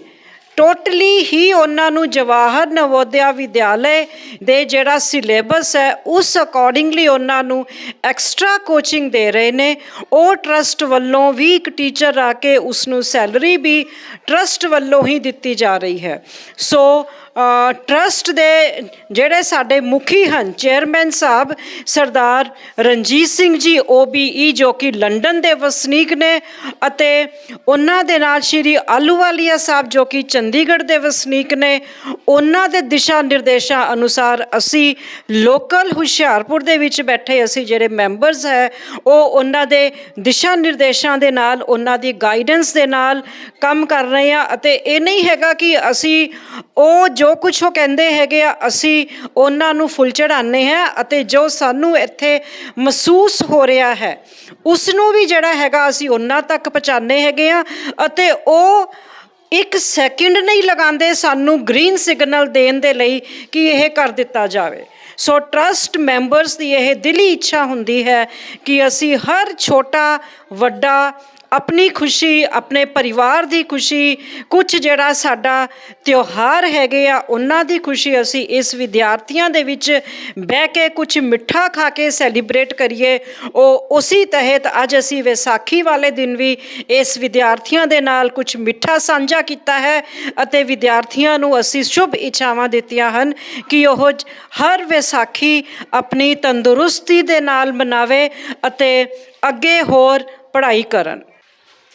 ਟੋਟਲੀ ਹੀ ਉਹਨਾਂ ਨੂੰ ਜਵਾਹਰ ਨਵੋਦਿਆ ਵਿਦਿਆਲੇ ਦੇ ਜਿਹੜਾ ਸਿਲੇਬਸ ਹੈ, ਉਸ ਅਕੋਰਡਿੰਗਲੀ ਉਹਨਾਂ ਨੂੰ ਐਕਸਟਰਾ ਕੋਚਿੰਗ ਦੇ ਰਹੇ ਨੇ। ਉਹ ਟਰਸਟ ਵੱਲੋਂ ਵੀ ਇੱਕ ਟੀਚਰ ਆ ਕੇ ਉਸ ਨੂੰ ਸੈਲਰੀ ਵੀ ਟਰਸਟ ਵੱਲੋਂ ਹੀ ਦਿੱਤੀ ਜਾ ਰਹੀ ਹੈ। ਸੋ ਟਰਸਟ ਦੇ ਜਿਹੜੇ ਸਾਡੇ ਮੁਖੀ ਹਨ ਚੇਅਰਮੈਨ ਸਾਹਿਬ ਸਰਦਾਰ ਰਣਜੀਤ ਸਿੰਘ ਜੀ OBE ਜੋ ਕਿ ਲੰਡਨ ਦੇ ਵਸਨੀਕ ਨੇ ਅਤੇ ਉਹਨਾਂ ਦੇ ਨਾਲ ਸ਼੍ਰੀ ਆਲੂਵਾਲੀਆ ਸਾਹਿਬ ਜੋ ਕਿ ਚੰਡੀਗੜ੍ਹ ਦੇ ਵਸਨੀਕ ਨੇ, ਉਹਨਾਂ ਦੇ ਦਿਸ਼ਾ ਨਿਰਦੇਸ਼ਾਂ ਅਨੁਸਾਰ ਅਸੀਂ ਲੋਕਲ ਹੁਸ਼ਿਆਰਪੁਰ ਦੇ ਵਿੱਚ ਬੈਠੇ, ਅਸੀਂ ਜਿਹੜੇ ਮੈਂਬਰਸ ਹੈ, ਉਹ ਉਹਨਾਂ ਦੇ ਦਿਸ਼ਾ ਨਿਰਦੇਸ਼ਾਂ ਦੇ ਨਾਲ, ਉਹਨਾਂ ਦੀ ਗਾਈਡੈਂਸ ਦੇ ਨਾਲ ਕੰਮ ਕਰ ਰਹੇ ਆ ਅਤੇ ਇਹ ਨਹੀਂ ਹੈਗਾ ਕਿ ਅਸੀਂ ਉਹ ਜੋ ਕੁਝ ਉਹ ਕਹਿੰਦੇ ਹੈਗੇ ਆ, ਅਸੀਂ ਉਹਨਾਂ ਨੂੰ ਫੁੱਲ ਚੜਾਉਂਦੇ ਹਾਂ ਅਤੇ ਜੋ ਸਾਨੂੰ ਇੱਥੇ ਮਹਿਸੂਸ ਹੋ ਰਿਹਾ ਹੈ ਉਸ ਨੂੰ ਵੀ ਜਿਹੜਾ ਹੈਗਾ ਅਸੀਂ ਉਹਨਾਂ ਤੱਕ ਪਹੁੰਚਾਉਂਦੇ ਹੈਗੇ ਆ ਅਤੇ ਉਹ ਇੱਕ ਸੈਕਿੰਡ ਨਹੀਂ ਲਗਾਉਂਦੇ ਸਾਨੂੰ ਗ੍ਰੀਨ ਸਿਗਨਲ ਦੇਣ ਦੇ ਲਈ ਕਿ ਇਹ ਕਰ ਦਿੱਤਾ ਜਾਵੇ। ਸੋ ਟਰਸਟ ਮੈਂਬਰਸ ਦੀ ਇਹ ਦਿਲੀ ਇੱਛਾ ਹੁੰਦੀ ਹੈ ਕਿ ਅਸੀਂ ਹਰ ਛੋਟਾ, ਵੱਡਾ ਆਪਣੀ ਖੁਸ਼ੀ, ਆਪਣੇ ਪਰਿਵਾਰ ਦੀ ਖੁਸ਼ੀ ਕੁਝ ਜਿਹੜਾ ਸਾਡਾ ਤਿਉਹਾਰ ਹੈਗੇ ਆ, ਉਹਨਾਂ ਦੀ ਖੁਸ਼ੀ ਅਸੀਂ ਇਸ ਵਿਦਿਆਰਥੀਆਂ ਦੇ ਵਿੱਚ ਬਹਿ ਕੇ ਕੁਝ ਮਿੱਠਾ ਖਾ ਕੇ ਸੈਲੀਬ੍ਰੇਟ ਕਰੀਏ। ਉਹ ਉਸੇ ਤਹਿਤ ਅੱਜ ਅਸੀਂ ਵਿਸਾਖੀ ਵਾਲੇ ਦਿਨ ਵੀ ਇਸ ਵਿਦਿਆਰਥੀਆਂ ਦੇ ਨਾਲ ਕੁਝ ਮਿੱਠਾ ਸਾਂਝਾ ਕੀਤਾ ਹੈ ਅਤੇ ਵਿਦਿਆਰਥੀਆਂ ਨੂੰ ਅਸੀਂ ਸ਼ੁਭ ਇੱਛਾਵਾਂ ਦਿੱਤੀਆਂ ਹਨ ਕਿ ਉਹ ਹਰ ਵਿਸਾਖੀ ਆਪਣੀ ਤੰਦਰੁਸਤੀ ਦੇ ਨਾਲ ਮਨਾਵੇ ਅਤੇ ਅੱਗੇ ਹੋਰ ਪੜ੍ਹਾਈ ਕਰਨ।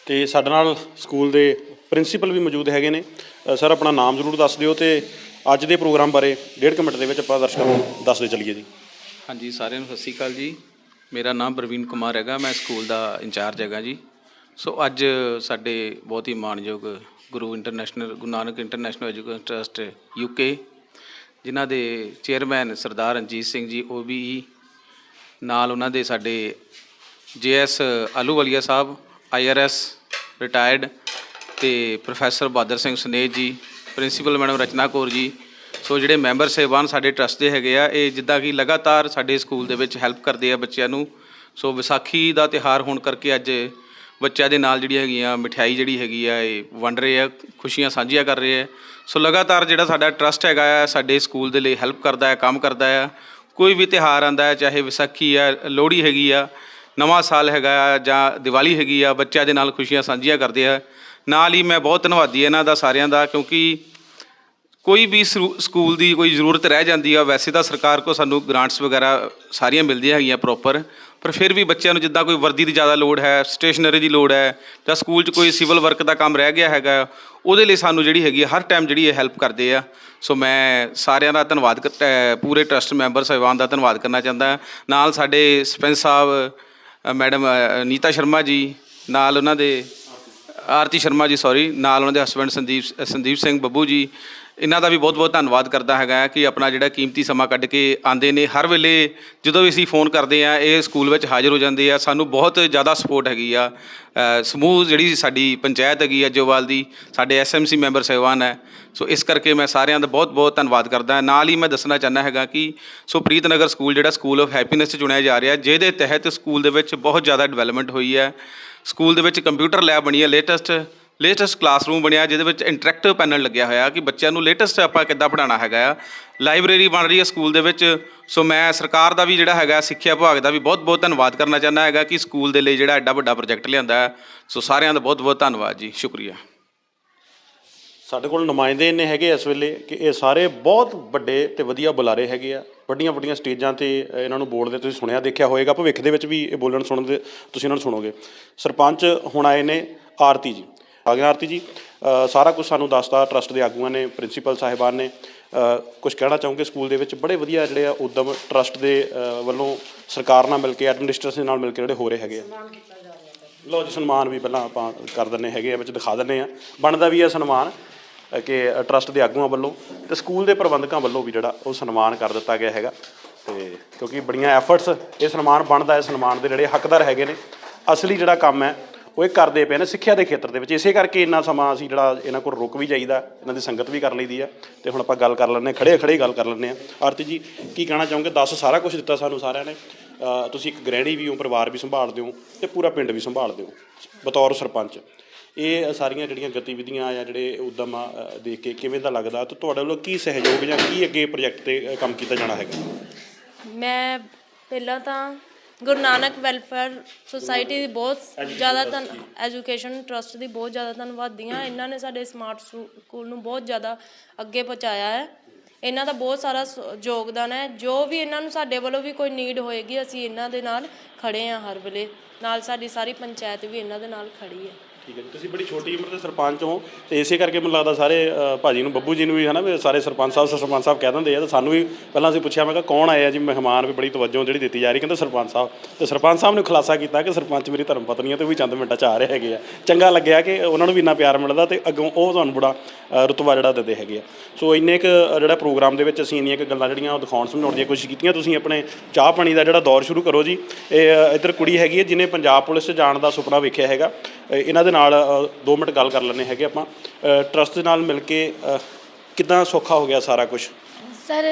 ਤੇ ਸਾਡੇ ਨਾਲ ਸਕੂਲ ਦੇ ਪ੍ਰਿੰਸੀਪਲ ਵੀ ਮੌਜੂਦ ਹੈਗੇ ਨੇ। ਸਰ, ਆਪਣਾ ਨਾਮ ਜ਼ਰੂਰ ਦੱਸ ਦਿਓ ਤੇ ਅੱਜ ਦੇ ਪ੍ਰੋਗਰਾਮ ਬਾਰੇ ਡੇਢ ਕੁ ਮਿੰਟ ਦੇ ਵਿੱਚ ਆਪਾਂ ਦਰਸ਼ਕਾਂ ਨੂੰ ਦੱਸਦੇ ਚੱਲੀਏ ਜੀ। ਹਾਂਜੀ, ਸਾਰਿਆਂ ਨੂੰ ਸਤਿ ਸ਼੍ਰੀ ਅਕਾਲ ਜੀ। ਮੇਰਾ ਨਾਮ ਪ੍ਰਵੀਨ ਕੁਮਾਰ ਹੈਗਾ, ਮੈਂ ਸਕੂਲ ਦਾ ਇੰਚਾਰਜ ਹੈਗਾ ਜੀ। ਸੋ, ਅੱਜ ਸਾਡੇ ਬਹੁਤ ਹੀ ਮਾਣਯੋਗ Guru international, Guru Nanak international education trust UK ਜਿਨ੍ਹਾਂ ਦੇ ਚੇਅਰਮੈਨ ਸਰਦਾਰ ਰਣਜੀਤ ਸਿੰਘ ਜੀ OBE ਨਾਲ ਉਹਨਾਂ ਦੇ ਸਾਡੇ JS Ahluwalia Sahib IRS retired ਤੇ professor Badar Singh Sneh ji principal madam ਰਚਨਾ ਕੌਰ ਜੀ। ਸੋ ਜਿਹੜੇ ਮੈਂਬਰ ਸਹਿਬਾਨ ਸਾਡੇ ਟਰਸਟ ਦੇ ਹੈਗੇ ਆ, ਇਹ ਜਿੱਦਾਂ ਕਿ ਲਗਾਤਾਰ ਸਾਡੇ ਸਕੂਲ ਦੇ ਵਿੱਚ ਹੈਲਪ ਕਰਦੇ ਆ ਬੱਚਿਆਂ ਨੂੰ। ਸੋ ਵਿਸਾਖੀ ਦਾ ਤਿਹਾਰ ਹੋਣ ਕਰਕੇ ਅੱਜ ਬੱਚਿਆਂ ਦੇ ਨਾਲ ਜਿਹੜੀ ਹੈਗੀ ਆ ਮਠਿਆਈ ਜਿਹੜੀ ਹੈਗੀ ਆ, ਇਹ ਵੰਡ ਰਹੇ ਆ, ਖੁਸ਼ੀਆਂ ਸਾਂਝੀਆਂ ਕਰ ਰਹੇ ਆ। ਸੋ ਲਗਾਤਾਰ ਜਿਹੜਾ ਸਾਡਾ ਟਰਸਟ ਹੈਗਾ ਆ, ਸਾਡੇ ਸਕੂਲ ਦੇ ਲਈ ਹੈਲਪ ਕਰਦਾ ਹੈ ਕੰਮ ਕਰਦਾ ਆ। ਕੋਈ ਵੀ ਤਿਹਾਰ ਆਂਦਾ ਹੈ ਚਾਹੇ ਵਿਸਾਖੀ ਆ, ਲੋਹੜੀ ਹੈਗੀ ਆ ਨਵਾਂ ਸਾਲ ਹੈਗਾ ਆ ਜਾਂ ਦੀਵਾਲੀ ਹੈਗੀ ਆ, ਬੱਚਿਆਂ ਦੇ ਨਾਲ ਖੁਸ਼ੀਆਂ ਸਾਂਝੀਆਂ ਕਰਦੇ ਆ। ਨਾਲ ਹੀ ਮੈਂ ਬਹੁਤ ਧੰਨਵਾਦੀ ਇਹਨਾਂ ਦਾ ਸਾਰਿਆਂ ਦਾ, ਕਿਉਂਕਿ ਕੋਈ ਵੀ ਸਰੂ- ਸਕੂਲ ਦੀ ਕੋਈ ਜ਼ਰੂਰਤ ਰਹਿ ਜਾਂਦੀ ਆ, ਵੈਸੇ ਤਾਂ ਸਰਕਾਰ ਕੋ ਸਾਨੂੰ ਗ੍ਰਾਂਟਸ ਵਗੈਰਾ ਸਾਰੀਆਂ ਮਿਲਦੀਆਂ ਹੈਗੀਆਂ ਪ੍ਰੋਪਰ ਪਰ ਫਿਰ ਵੀ ਬੱਚਿਆਂ ਨੂੰ ਜਿੱਦਾਂ ਕੋਈ ਵਰਦੀ ਦੀ ਜ਼ਿਆਦਾ ਲੋੜ ਹੈ ਸਟੇਸ਼ਨਰੀ ਦੀ ਲੋੜ ਹੈ, ਜਾਂ ਸਕੂਲ 'ਚ ਕੋਈ ਸਿਵਲ ਵਰਕ ਦਾ ਕੰਮ ਰਹਿ ਗਿਆ ਹੈਗਾ, ਉਹਦੇ ਲਈ ਸਾਨੂੰ ਜਿਹੜੀ ਹੈਗੀ ਹਰ ਟਾਈਮ ਜਿਹੜੀ ਇਹ ਹੈਲਪ ਕਰਦੇ ਆ। ਸੋ ਮੈਂ ਸਾਰਿਆਂ ਦਾ ਧੰਨਵਾਦ ਕਰ- ਪੂਰੇ ਟਰਸਟ ਮੈਂਬਰ ਸਾਹਿਬਾਨ ਦਾ ਧੰਨਵਾਦ ਕਰਨਾ ਚਾਹੁੰਦਾ। ਨਾਲ ਸਾਡੇ ਸਰਪੰਚ ਸਾਹਿਬ ਮੈਡਮ ਨੀਤਾ ਸ਼ਰਮਾ ਜੀ, ਨਾਲ ਉਹਨਾਂ ਦੇ, ਆਰਤੀ ਸ਼ਰਮਾ ਜੀ ਸੌਰੀ ਨਾਲ ਉਹਨਾਂ ਦੇ ਹਸਬੰਡ ਸੰਦੀਪ ਸੰਦੀਪ ਸਿੰਘ ਬੱਬੂ ਜੀ ਇਹਨਾਂ ਦਾ ਵੀ ਬਹੁਤ-ਬਹੁਤ ਧੰਨਵਾਦ ਕਰਦਾ ਹੈਗਾ ਕਿ ਆਪਣਾ ਜਿਹੜਾ ਕੀਮਤੀ ਸਮਾਂ ਕੱਢ ਕੇ ਆਂਦੇ ਨੇ। ਹਰ ਵੇਲੇ ਜਦੋਂ ਵੀ ਅਸੀਂ ਫੋਨ ਕਰਦੇ ਆ ਇਹ ਸਕੂਲ ਵਿੱਚ ਹਾਜ਼ਰ ਹੋ ਜਾਂਦੇ ਆ। ਸਾਨੂੰ ਬਹੁਤ ਜ਼ਿਆਦਾ ਸਪੋਰਟ ਹੈਗੀ ਆ। ਸਮੂਹ ਜਿਹੜੀ ਸਾਡੀ ਪੰਚਾਇਤ ਹੈਗੀ ਆ ਜੋਵਾਲ ਦੀ, ਸਾਡੇ ਐਸਐਮਸੀ ਮੈਂਬਰ ਸਹਿਬਾਨ ਹੈ। ਸੋ ਇਸ ਕਰਕੇ ਮੈਂ ਸਾਰਿਆਂ ਦਾ ਬਹੁਤ-ਬਹੁਤ ਧੰਨਵਾਦ ਕਰਦਾ। ਨਾਲ ਹੀ ਮੈਂ ਦੱਸਣਾ ਚਾਹੁੰਦਾ ਹੈਗਾ ਕਿ ਸੋ ਪ੍ਰੀਤਨਗਰ ਸਕੂਲ ਜਿਹੜਾ ਸਕੂਲ ਆਫ ਹੈਪੀਨੈਸ 'ਚ ਚੁਣਿਆ ਜਾ ਰਿਹਾ, ਜਿਹਦੇ ਤਹਿਤ ਸਕੂਲ ਦੇ ਵਿੱਚ ਬਹੁਤ ਜ਼ਿਆਦਾ ਡਿਵੈਲਪਮੈਂਟ ਹੋਈ ਹੈ। ਸਕੂਲ ਦੇ ਵਿੱਚ ਕੰਪਿਊਟਰ ਲੈਬ ਬਣੀ ਹੈ ਲੇਟੈਸਟ ਲੇਟੈਸਟ ਕਲਾਸਰੂਮ ਬਣਿਆ, ਜਿਹਦੇ ਵਿੱਚ ਇੰਟਰੈਕਟਿਵ ਪੈਨਲ ਲੱਗਿਆ ਹੋਇਆ ਕਿ ਬੱਚਿਆਂ ਨੂੰ ਲੇਟੈਸਟ ਆਪਾਂ ਕਿੱਦਾਂ ਪੜ੍ਹਾਉਣਾ ਹੈਗਾ ਆ। ਲਾਇਬ੍ਰੇਰੀ ਬਣ ਰਹੀ ਹੈ ਸਕੂਲ ਦੇ ਵਿੱਚ, ਸੋ ਮੈਂ ਸਰਕਾਰ ਦਾ ਵੀ ਜਿਹੜਾ ਹੈਗਾ, ਸਿੱਖਿਆ ਵਿਭਾਗ ਦਾ ਵੀ ਬਹੁਤ-ਬਹੁਤ ਧੰਨਵਾਦ ਕਰਨਾ ਚਾਹੁੰਦਾ ਹੈਗਾ ਕਿ ਸਕੂਲ ਦੇ ਲਈ ਜਿਹੜਾ ਐਡਾ ਵੱਡਾ ਪ੍ਰੋਜੈਕਟ ਲਿਆਂਦਾ ਹੈ। ਸੋ ਸਾਰਿਆਂ ਦਾ ਬਹੁਤ-ਬਹੁਤ ਧੰਨਵਾਦ ਜੀ, ਸ਼ੁਕਰੀਆ। ਸਾਡੇ ਕੋਲ ਨੁਮਾਇੰਦੇ ਇੰਨੇ ਹੈਗੇ ਇਸ ਵੇਲੇ ਕਿ ਇਹ ਸਾਰੇ ਬਹੁਤ ਵੱਡੇ ਤੇ ਵਧੀਆ ਬੁਲਾਰੇ ਹੈਗੇ ਆ। ਵੱਡੀਆਂ ਵੱਡੀਆਂ ਸਟੇਜਾਂ ਤੇ ਇਹਨਾਂ ਨੂੰ ਬੋਲਦੇ ਤੁਸੀਂ ਸੁਣਿਆ, ਦੇਖਿਆ ਹੋਵੇਗਾ। ਭਵਿੱਖ ਦੇ ਵਿੱਚ ਵੀ ਇਹ ਬੋਲਣ ਸੁਣਨ ਦੇ ਤੁਸੀਂ ਇਹਨਾਂ ਨੂੰ ਸੁਣੋਗੇ। ਸਰਪੰਚ ਹੁਣ ਆਏ ਨੇ ਆਰਤੀ ਜੀ। ਆ ਗਏ ਆਰਤੀ ਜੀ ਸਾਰਾ ਕੁਝ ਸਾਨੂੰ ਦੱਸਤਾ ਟਰਸਟ ਦੇ ਆਗੂਆਂ ਨੇ ਪ੍ਰਿੰਸੀਪਲ ਸਾਹਿਬਾਨ ਨੇ ਕੁਝ ਕਹਿਣਾ ਚਾਹੋਗੇ ਸਕੂਲ ਦੇ ਵਿੱਚ? ਬੜੇ ਵਧੀਆ ਜਿਹੜੇ ਆ ਉਦਮ ਟਰਸਟ ਦੇ ਵੱਲੋਂ ਸਰਕਾਰ ਨਾਲ ਮਿਲ ਕੇ ਐਡਮਿਨਿਸਟ੍ਰੇਸ਼ਨ ਨਾਲ ਮਿਲ ਕੇ ਜਿਹੜੇ ਹੋ ਰਹੇ ਹੈਗੇ ਆ। ਲਓ ਜੀ ਸਨਮਾਨ ਵੀ ਪਹਿਲਾਂ ਆਪਾਂ ਕਰ ਦਿੰਨੇ ਹੈਗੇ ਆ ਵਿੱਚ ਦਿਖਾ ਦਿੰਨੇ ਆ। ਬਣਦਾ ਵੀ ਹੈ ਸਨਮਾਨ ਕਿ ਟਰਸਟ ਦੇ ਆਗੂਆਂ ਵੱਲੋਂ ਤੇ ਸਕੂਲ ਦੇ ਪ੍ਰਬੰਧਕਾਂ ਵੱਲੋਂ ਵੀ ਜਿਹੜਾ ਉਹ ਸਨਮਾਨ ਕਰ ਦਿੱਤਾ ਗਿਆ ਹੈਗਾ। ਤੇ ਕਿਉਂਕਿ ਬੜੀਆਂ ਐਫਰਟਸ ਇਹ ਸਨਮਾਨ ਬਣਦਾ ਹੈ ਸਨਮਾਨ ਦੇ ਜਿਹੜੇ ਹੱਕਦਾਰ ਹੈਗੇ ਨੇ। ਅਸਲੀ ਜਿਹੜਾ ਕੰਮ ਹੈ ਉਹ ਇਹ ਕਰਦੇ ਪਏ ਨੇ ਸਿੱਖਿਆ ਦੇ ਖੇਤਰ ਦੇ ਵਿੱਚ। ਇਸੇ ਕਰਕੇ ਇੰਨਾ ਸਮਾਂ ਅਸੀਂ ਜਿਹੜਾ ਇਹਨਾਂ ਕੋਲ ਰੁਕ ਵੀ ਜਾਈਦਾ, ਇਹਨਾਂ ਦੀ ਸੰਗਤ ਵੀ ਕਰ ਲਈਦੀ ਆ। ਤੇ ਹੁਣ ਆਪਾਂ ਗੱਲ ਕਰ ਲੈਂਦੇ ਖੜੇ ਖੜੇ ਗੱਲ ਕਰ ਲੈਂਦੇ ਆ ਆਰਤੀ ਜੀ, ਕੀ ਕਹਿਣਾ ਚਾਹੋਗੇ? ਦੱਸ ਸਾਰਾ ਕੁਝ ਦਿੱਤਾ ਸਾਨੂੰ ਸਾਰਿਆਂ ਨੇ। ਤੁਸੀਂ ਇੱਕ ਗ੍ਰਹਿਣੀ ਵੀ ਹੋ, ਪਰਿਵਾਰ ਵੀ ਸੰਭਾਲਦੇ ਹੋ ਤੇ ਪੂਰਾ ਪਿੰਡ ਵੀ ਸੰਭਾਲਦੇ ਹੋ ਬਤੌਰ ਸਰਪੰਚ। ਇਹ ਸਾਰੀਆਂ ਜਿਹੜੀਆਂ ਗਤੀਵਿਧੀਆਂ ਆ ਜਿਹੜੇ ਉਦਮ ਆ ਦੇਖ ਕੇ ਕਿਵੇਂ ਦਾ ਲੱਗਦਾ ਤੇ ਤੁਹਾਡੇ ਵੱਲੋਂ ਕੀ ਸਹਿਯੋਗ ਜਾਂ ਕੀ ਅੱਗੇ ਪ੍ਰੋਜੈਕਟ ਤੇ ਕੰਮ ਕੀਤਾ ਜਾਣਾ ਹੈਗਾ? ਮੈਂ ਪਹਿਲਾਂ ਤਾਂ ਗੁਰੂ ਨਾਨਕ ਵੈਲਫੇਅਰ ਸੁਸਾਇਟੀ ਦੀ ਬਹੁਤ ਜ਼ਿਆਦਾ ਧੰਨ ਐਜੂਕੇਸ਼ਨ ਟਰਸਟ ਦੀ ਬਹੁਤ ਜ਼ਿਆਦਾ ਧੰਨਵਾਦੀ ਹਾਂ। ਇਹਨਾਂ ਨੇ ਸਾਡੇ ਸਮਾਰਟ ਸਕੂਲ ਨੂੰ ਬਹੁਤ ਜ਼ਿਆਦਾ ਅੱਗੇ ਪਹੁੰਚਾਇਆ ਹੈ। ਇਹਨਾਂ ਦਾ ਬਹੁਤ ਸਾਰਾ ਸ- ਯੋਗਦਾਨ ਹੈ। ਜੋ ਵੀ ਇਹਨਾਂ ਨੂੰ ਸਾਡੇ ਵੱਲੋਂ ਵੀ ਕੋਈ ਨੀਡ ਹੋਏਗੀ, ਅਸੀਂ ਇਹਨਾਂ ਦੇ ਨਾਲ ਖੜੇ ਹਾਂ ਹਰ ਵੇਲੇ। ਨਾਲ ਸਾਡੀ ਸਾਰੀ ਪੰਚਾਇਤ ਵੀ ਇਹਨਾਂ ਦੇ ਨਾਲ ਖੜੀ ਹੈ। ਠੀਕ ਹੈ ਜੀ। ਤੁਸੀਂ ਬੜੀ ਛੋਟੀ ਉਮਰ ਦੇ ਸਰਪੰਚ ਹੋ ਤੇ ਇਸੇ ਕਰਕੇ ਮੈਨੂੰ ਲੱਗਦਾ ਸਾਰੇ ਅ, ਭਾਜੀ ਨੂੰ ਬੱਬੂ ਜੀ ਨੂੰ ਵੀ ਹਨਾ ਵੀ ਸਾਰੇ ਸਰਪੰਚ ਸਾਹਿਬ ਸਰਪੰਚ ਸਾਹਿਬ ਕਹਿ ਦਿੰਦੇ ਆ ਤੇ ਸਾਨੂੰ ਵੀ ਪਹਿਲਾਂ ਅਸੀਂ ਪੁੱਛਿਆ ਮੈਂ ਕਿਹਾ ਕੌਣ ਆਏ ਆ ਜੀ? ਮਹਿਮਾਨ ਵੀ ਬੜੀ ਤਵੱਜੋ ਜਿਹੜੀ ਦਿੱਤੀ ਜਾ ਰਹੀ ਕਹਿੰਦੇ ਸਰਪੰਚ ਸਾਹਿਬ। ਤੇ ਸਰਪੰਚ ਸਾਹਿਬ ਨੇ ਖੁਲਾਸਾ ਕੀਤਾ ਕਿ ਸਰਪੰਚ ਮੇਰੀ ਧਰਮ ਪਤਨੀ ਹੈ ਤੇ ਉਹ ਵੀ ਚੰਦ ਮਿੰਟਾਂ ਚ ਆ ਰਹੇ ਹੈਗੇ ਆ। ਚੰਗਾ ਲੱਗਿਆ ਕਿ ਉਹਨਾਂ ਨੂੰ ਵੀ ਇੰਨਾ ਪਿਆਰ ਮਿਲਦਾ ਤੇ ਅੱਗੋਂ ਉਹ ਤੁਹਾਨੂੰ ਬੜਾ ਅ, ਰੁਤਬਾ ਜਿਹੜਾ ਦਿੰਦੇ ਹੈਗੇ ਆ। ਸੋ ਇੰਨੇ ਕੁ ਅ, ਜਿਹੜਾ ਪ੍ਰੋਗਰਾਮ ਦੇ ਵਿੱਚ ਅਸੀਂ ਇੰਨੀਆਂ ਕੁ ਗੱਲਾਂ ਜਿਹੜੀਆਂ ਉਹ ਦਿਖਾਉਣ ਸਮਝਾਉਣ ਦੀਆਂ ਕੋਸ਼ਿਸ਼ ਕੀਤੀਆਂ। ਤੁਸੀਂ ਆਪਣੇ ਚਾਹ ਪਾਣੀ ਦਾ ਜਿਹੜਾ ਦੌਰ ਸ਼ੁਰੂ ਕਰੋ ਜੀ। ਇਹ ਅ, ਇੱਧਰ ਕੁੜੀ ਹੈਗੀ ਹੈ ਜਿਹਨੇ ਪੰਜਾਬ ਪੁਲਿਸ 'ਚ ਜਾਣ ਦਾ ਸੁਪਨਾ ਵੇਖਿਆ ਹੈਗਾ। ਇਹਨਾਂ ਦੇ ਨਾਲ 2 ਮਿੰਟ ਗੱਲ ਕਰ ਲੈਣੇ ਹੈਗੇ ਆਪਾਂ। ਟਰਸਟ ਦੇ ਨਾਲ ਮਿਲ ਕੇ ਅ, ਕਿੱਦਾਂ ਸੌਖਾ ਹੋ ਗਿਆ ਸਾਰਾ ਕੁਝ sir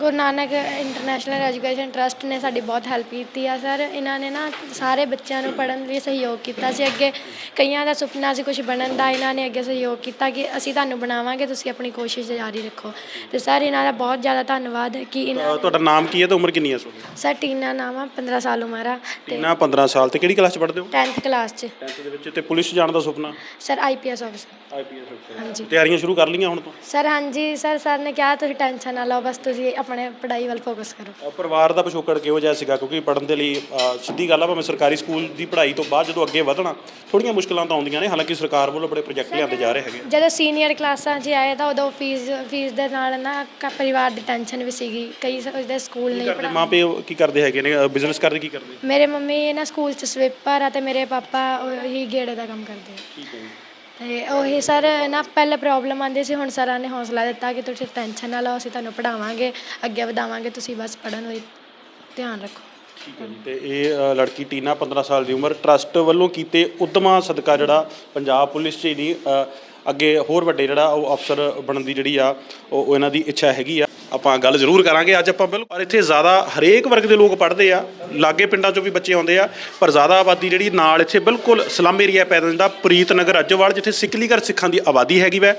Guru Nanak international education trust ਨੇ ਸਾਡੀ ਬਹੁਤ ਹੈਲਪ ਕੀਤੀ ਆ ਸਰ। ਇਹਨਾਂ ਨੇ ਨਾ ਸਾਰੇ ਬੱਚਿਆਂ ਨੂੰ ਪੜ੍ਹਨ ਲਈ ਸਹਿਯੋਗ ਕੀਤਾ ਸੀ। ਅੱਗੇ ਕਈਆਂ ਦਾ ਸੁਪਨਾ ਸੀ ਕੁਝ ਬਣਨ ਦਾ ਇਹਨਾਂ ਨੇ ਅੱਗੇ ਸਹਿਯੋਗ ਕੀਤਾ ਕਿ ਅਸੀਂ ਤੁਹਾਨੂੰ ਬਣਾਵਾਂਗੇ ਤੁਸੀਂ ਆਪਣੀ ਕੋਸ਼ਿਸ਼ ਜਾਰੀ ਰੱਖੋ। ਤੇ ਸਰ ਇਹਨਾਂ ਦਾ ਬਹੁਤ ਜ਼ਿਆਦਾ ਧੰਨਵਾਦ ਕਿ ਇਹਨਾਂ ਤੁਹਾਡਾ ਨਾਮ ਕੀ ਹੈ ਤੇ ਉਮਰ ਕਿੰਨੀ ਹੈ ਤੁਹਾਡੀ ਸਰ ਟੀਨਾ ਨਾਮ ਆ 15 ਸਾਲ ਉਮਰ ਆ। ਤੇ ਟੀਨਾ 15 ਸਾਲ ਤੇ ਕਿਹੜੀ ਕਲਾਸ 'ਚ ਪੜ੍ਹਦੇ ਹੋ? 10th ਕਲਾਸ 'ਚ। 10th ਦੇ ਵਿੱਚ ਤੇ ਪੁਲਿਸ ਜਾਣ ਦਾ ਸੁਪਨਾ? ਸਰ ਆਈਪੀਐਸ ਅਫਸਰ ਆਈਪੀਐਸ ਅਫਸਰ ਹਾਂਜੀ। ਤਿਆਰੀਆਂ ਸ਼ੁਰੂ ਕਰ ਲਈਆਂ ਹੁਣ ਤੋਂ? ਸਰ ਹਾਂਜੀ ਸਰ ਸਰ ਨੇ ਕਿਹਾ ਤੁਸੀਂ ਟੈਨਸ਼ਨ ਨਾ ਲਓ ਬਸ ਤੁਸੀਂ ਆਪਣੇ ਪੜ੍ਹਾਈ ਵੱਲ ਫੋਕਸ ਕਰੋ। ਅ, ਪਰਿਵਾਰ ਦਾ ਪਿਛੋਕੜ ਕਿਹੋ ਜਿਹਾ ਸੀਗਾ? ਕਿਉਂਕਿ ਪੜਨ ਦੇ ਲਈ ਅ, ਸਿੱਧੀ ਗੱਲ ਆ ਭਾਵੇਂ ਸਰਕਾਰੀ ਸਕੂਲ ਦੀ ਪੜ੍ਹਾਈ ਤੋਂ ਬਾਅਦ ਜਦੋਂ ਅੱਗੇ ਵਧਣਾ ਥੋੜੀਆਂ ਮੁਸ਼ਕਲਾਂ ਤਾਂ ਆਉਂਦੀਆਂ ਨੇ ਹਾਲਾਂਕਿ ਸਰਕਾਰ ਵੱਲੋਂ ਬੜੇ ਪ੍ਰੋਜੈਕਟ ਲਿਆਂਦੇ ਜਾ ਰਹੇ ਹੈਗੇ ਜਦੋਂ ਸੀਨੀਅਰ ਕਲਾਸਾਂ 'ਚ ਆਏ ਤਾਂ ਉਦੋਂ ਫੀਸ ਫੀਸ ਦੇ ਨਾਲ ਨਾ ਕ- ਪਰਿਵਾਰ ਦੀ ਟੈਨਸ਼ਨ ਵੀ ਸੀਗੀ। ਕਈ ਉਹਦੇ ਸਕੂਲ ਨਹੀਂ ਕਰਦੇ? ਪੜ੍ਹਾ ਮਾਪੇ ਕੀ ਕਰਦੇ ਹੈਗੇ ਨੇ? ਬਿਜ਼ਨਸ ਕਰਦੇ ਕੀ ਕਰਦੇ? ਮੇਰੇ ਮੰਮੀ ਨਾ ਸਕੂਲ 'ਚ ਸਵੀਪਰ ਆ ਤੇ ਮੇਰੇ ਪਾਪਾ ਉਹੀ ਗੇੜੇ ਦਾ ਕੰਮ ਕਰਦੇ ਆ। ਠੀਕ ਹੈ ਅਤੇ ਉਹੀ ਸਰ ਨਾ ਪਹਿਲਾਂ ਪ੍ਰੋਬਲਮ ਆਉਂਦੀ ਸੀ ਹੁਣ ਸਰਾਂ ਨੇ ਹੌਸਲਾ ਦਿੱਤਾ ਕਿ ਤੁਸੀਂ ਟੈਨਸ਼ਨ ਨਾ ਲਓ ਅਸੀਂ ਤੁਹਾਨੂੰ ਪੜ੍ਹਾਵਾਂਗੇ ਅੱਗੇ ਵਧਾਵਾਂਗੇ ਤੁਸੀਂ ਬਸ ਪੜ੍ਹਨ ਲਈ ਧਿਆਨ ਰੱਖੋ। ਠੀਕ ਹੈ ਜੀ ਤੇ ਇਹ ਅ, ਲੜਕੀ ਟੀਨਾ 15 ਸਾਲ ਦੀ ਉਮਰ ਟਰਸਟ ਵੱਲੋਂ ਕੀਤੇ ਉਦਮਾਂ ਸਦਕਾ ਜਿਹੜਾ ਪੰਜਾਬ ਪੁਲਿਸ 'ਚ ਹੀ ਨਹੀਂ ਅ, ਅੱਗੇ ਹੋਰ ਵੱਡੇ ਜਿਹੜਾ ਉਹ ਅਫਸਰ ਬਣਨ ਦੀ ਜਿਹੜੀ ਆ ਉਹ ਉਹ ਇਹਨਾਂ ਦੀ ਇੱਛਾ ਹੈਗੀ ਆ। ਆਪਾਂ ਗੱਲ ਜ਼ਰੂਰ ਕਰਾਂਗੇ। ਅੱਜ ਆਪਾਂ ਬਿਲਕੁਲ ਪਰ ਇੱਥੇ ਜ਼ਿਆਦਾ ਹਰੇਕ ਵਰਗ ਦੇ ਲੋਕ ਪੜ੍ਹਦੇ ਆ। ਲਾਗੇ ਪਿੰਡਾਂ 'ਚੋਂ ਵੀ ਬੱਚੇ ਆਉਂਦੇ ਆ। ਪਰ ਜ਼ਿਆਦਾ ਆਬਾਦੀ ਜਿਹੜੀ ਨਾਲ ਇੱਥੇ ਬਿਲਕੁਲ ਸਲਮ ਏਰੀਆ ਪੈ ਜਾਂਦਾ। ਪ੍ਰੀਤਨਗਰ ਅੱਜਵਾਲ ਜਿੱਥੇ ਸਿੱਕਲੀਗਰ ਸਿੱਖਾਂ ਦੀ ਆਬਾਦੀ ਹੈਗੀ ਵੈ।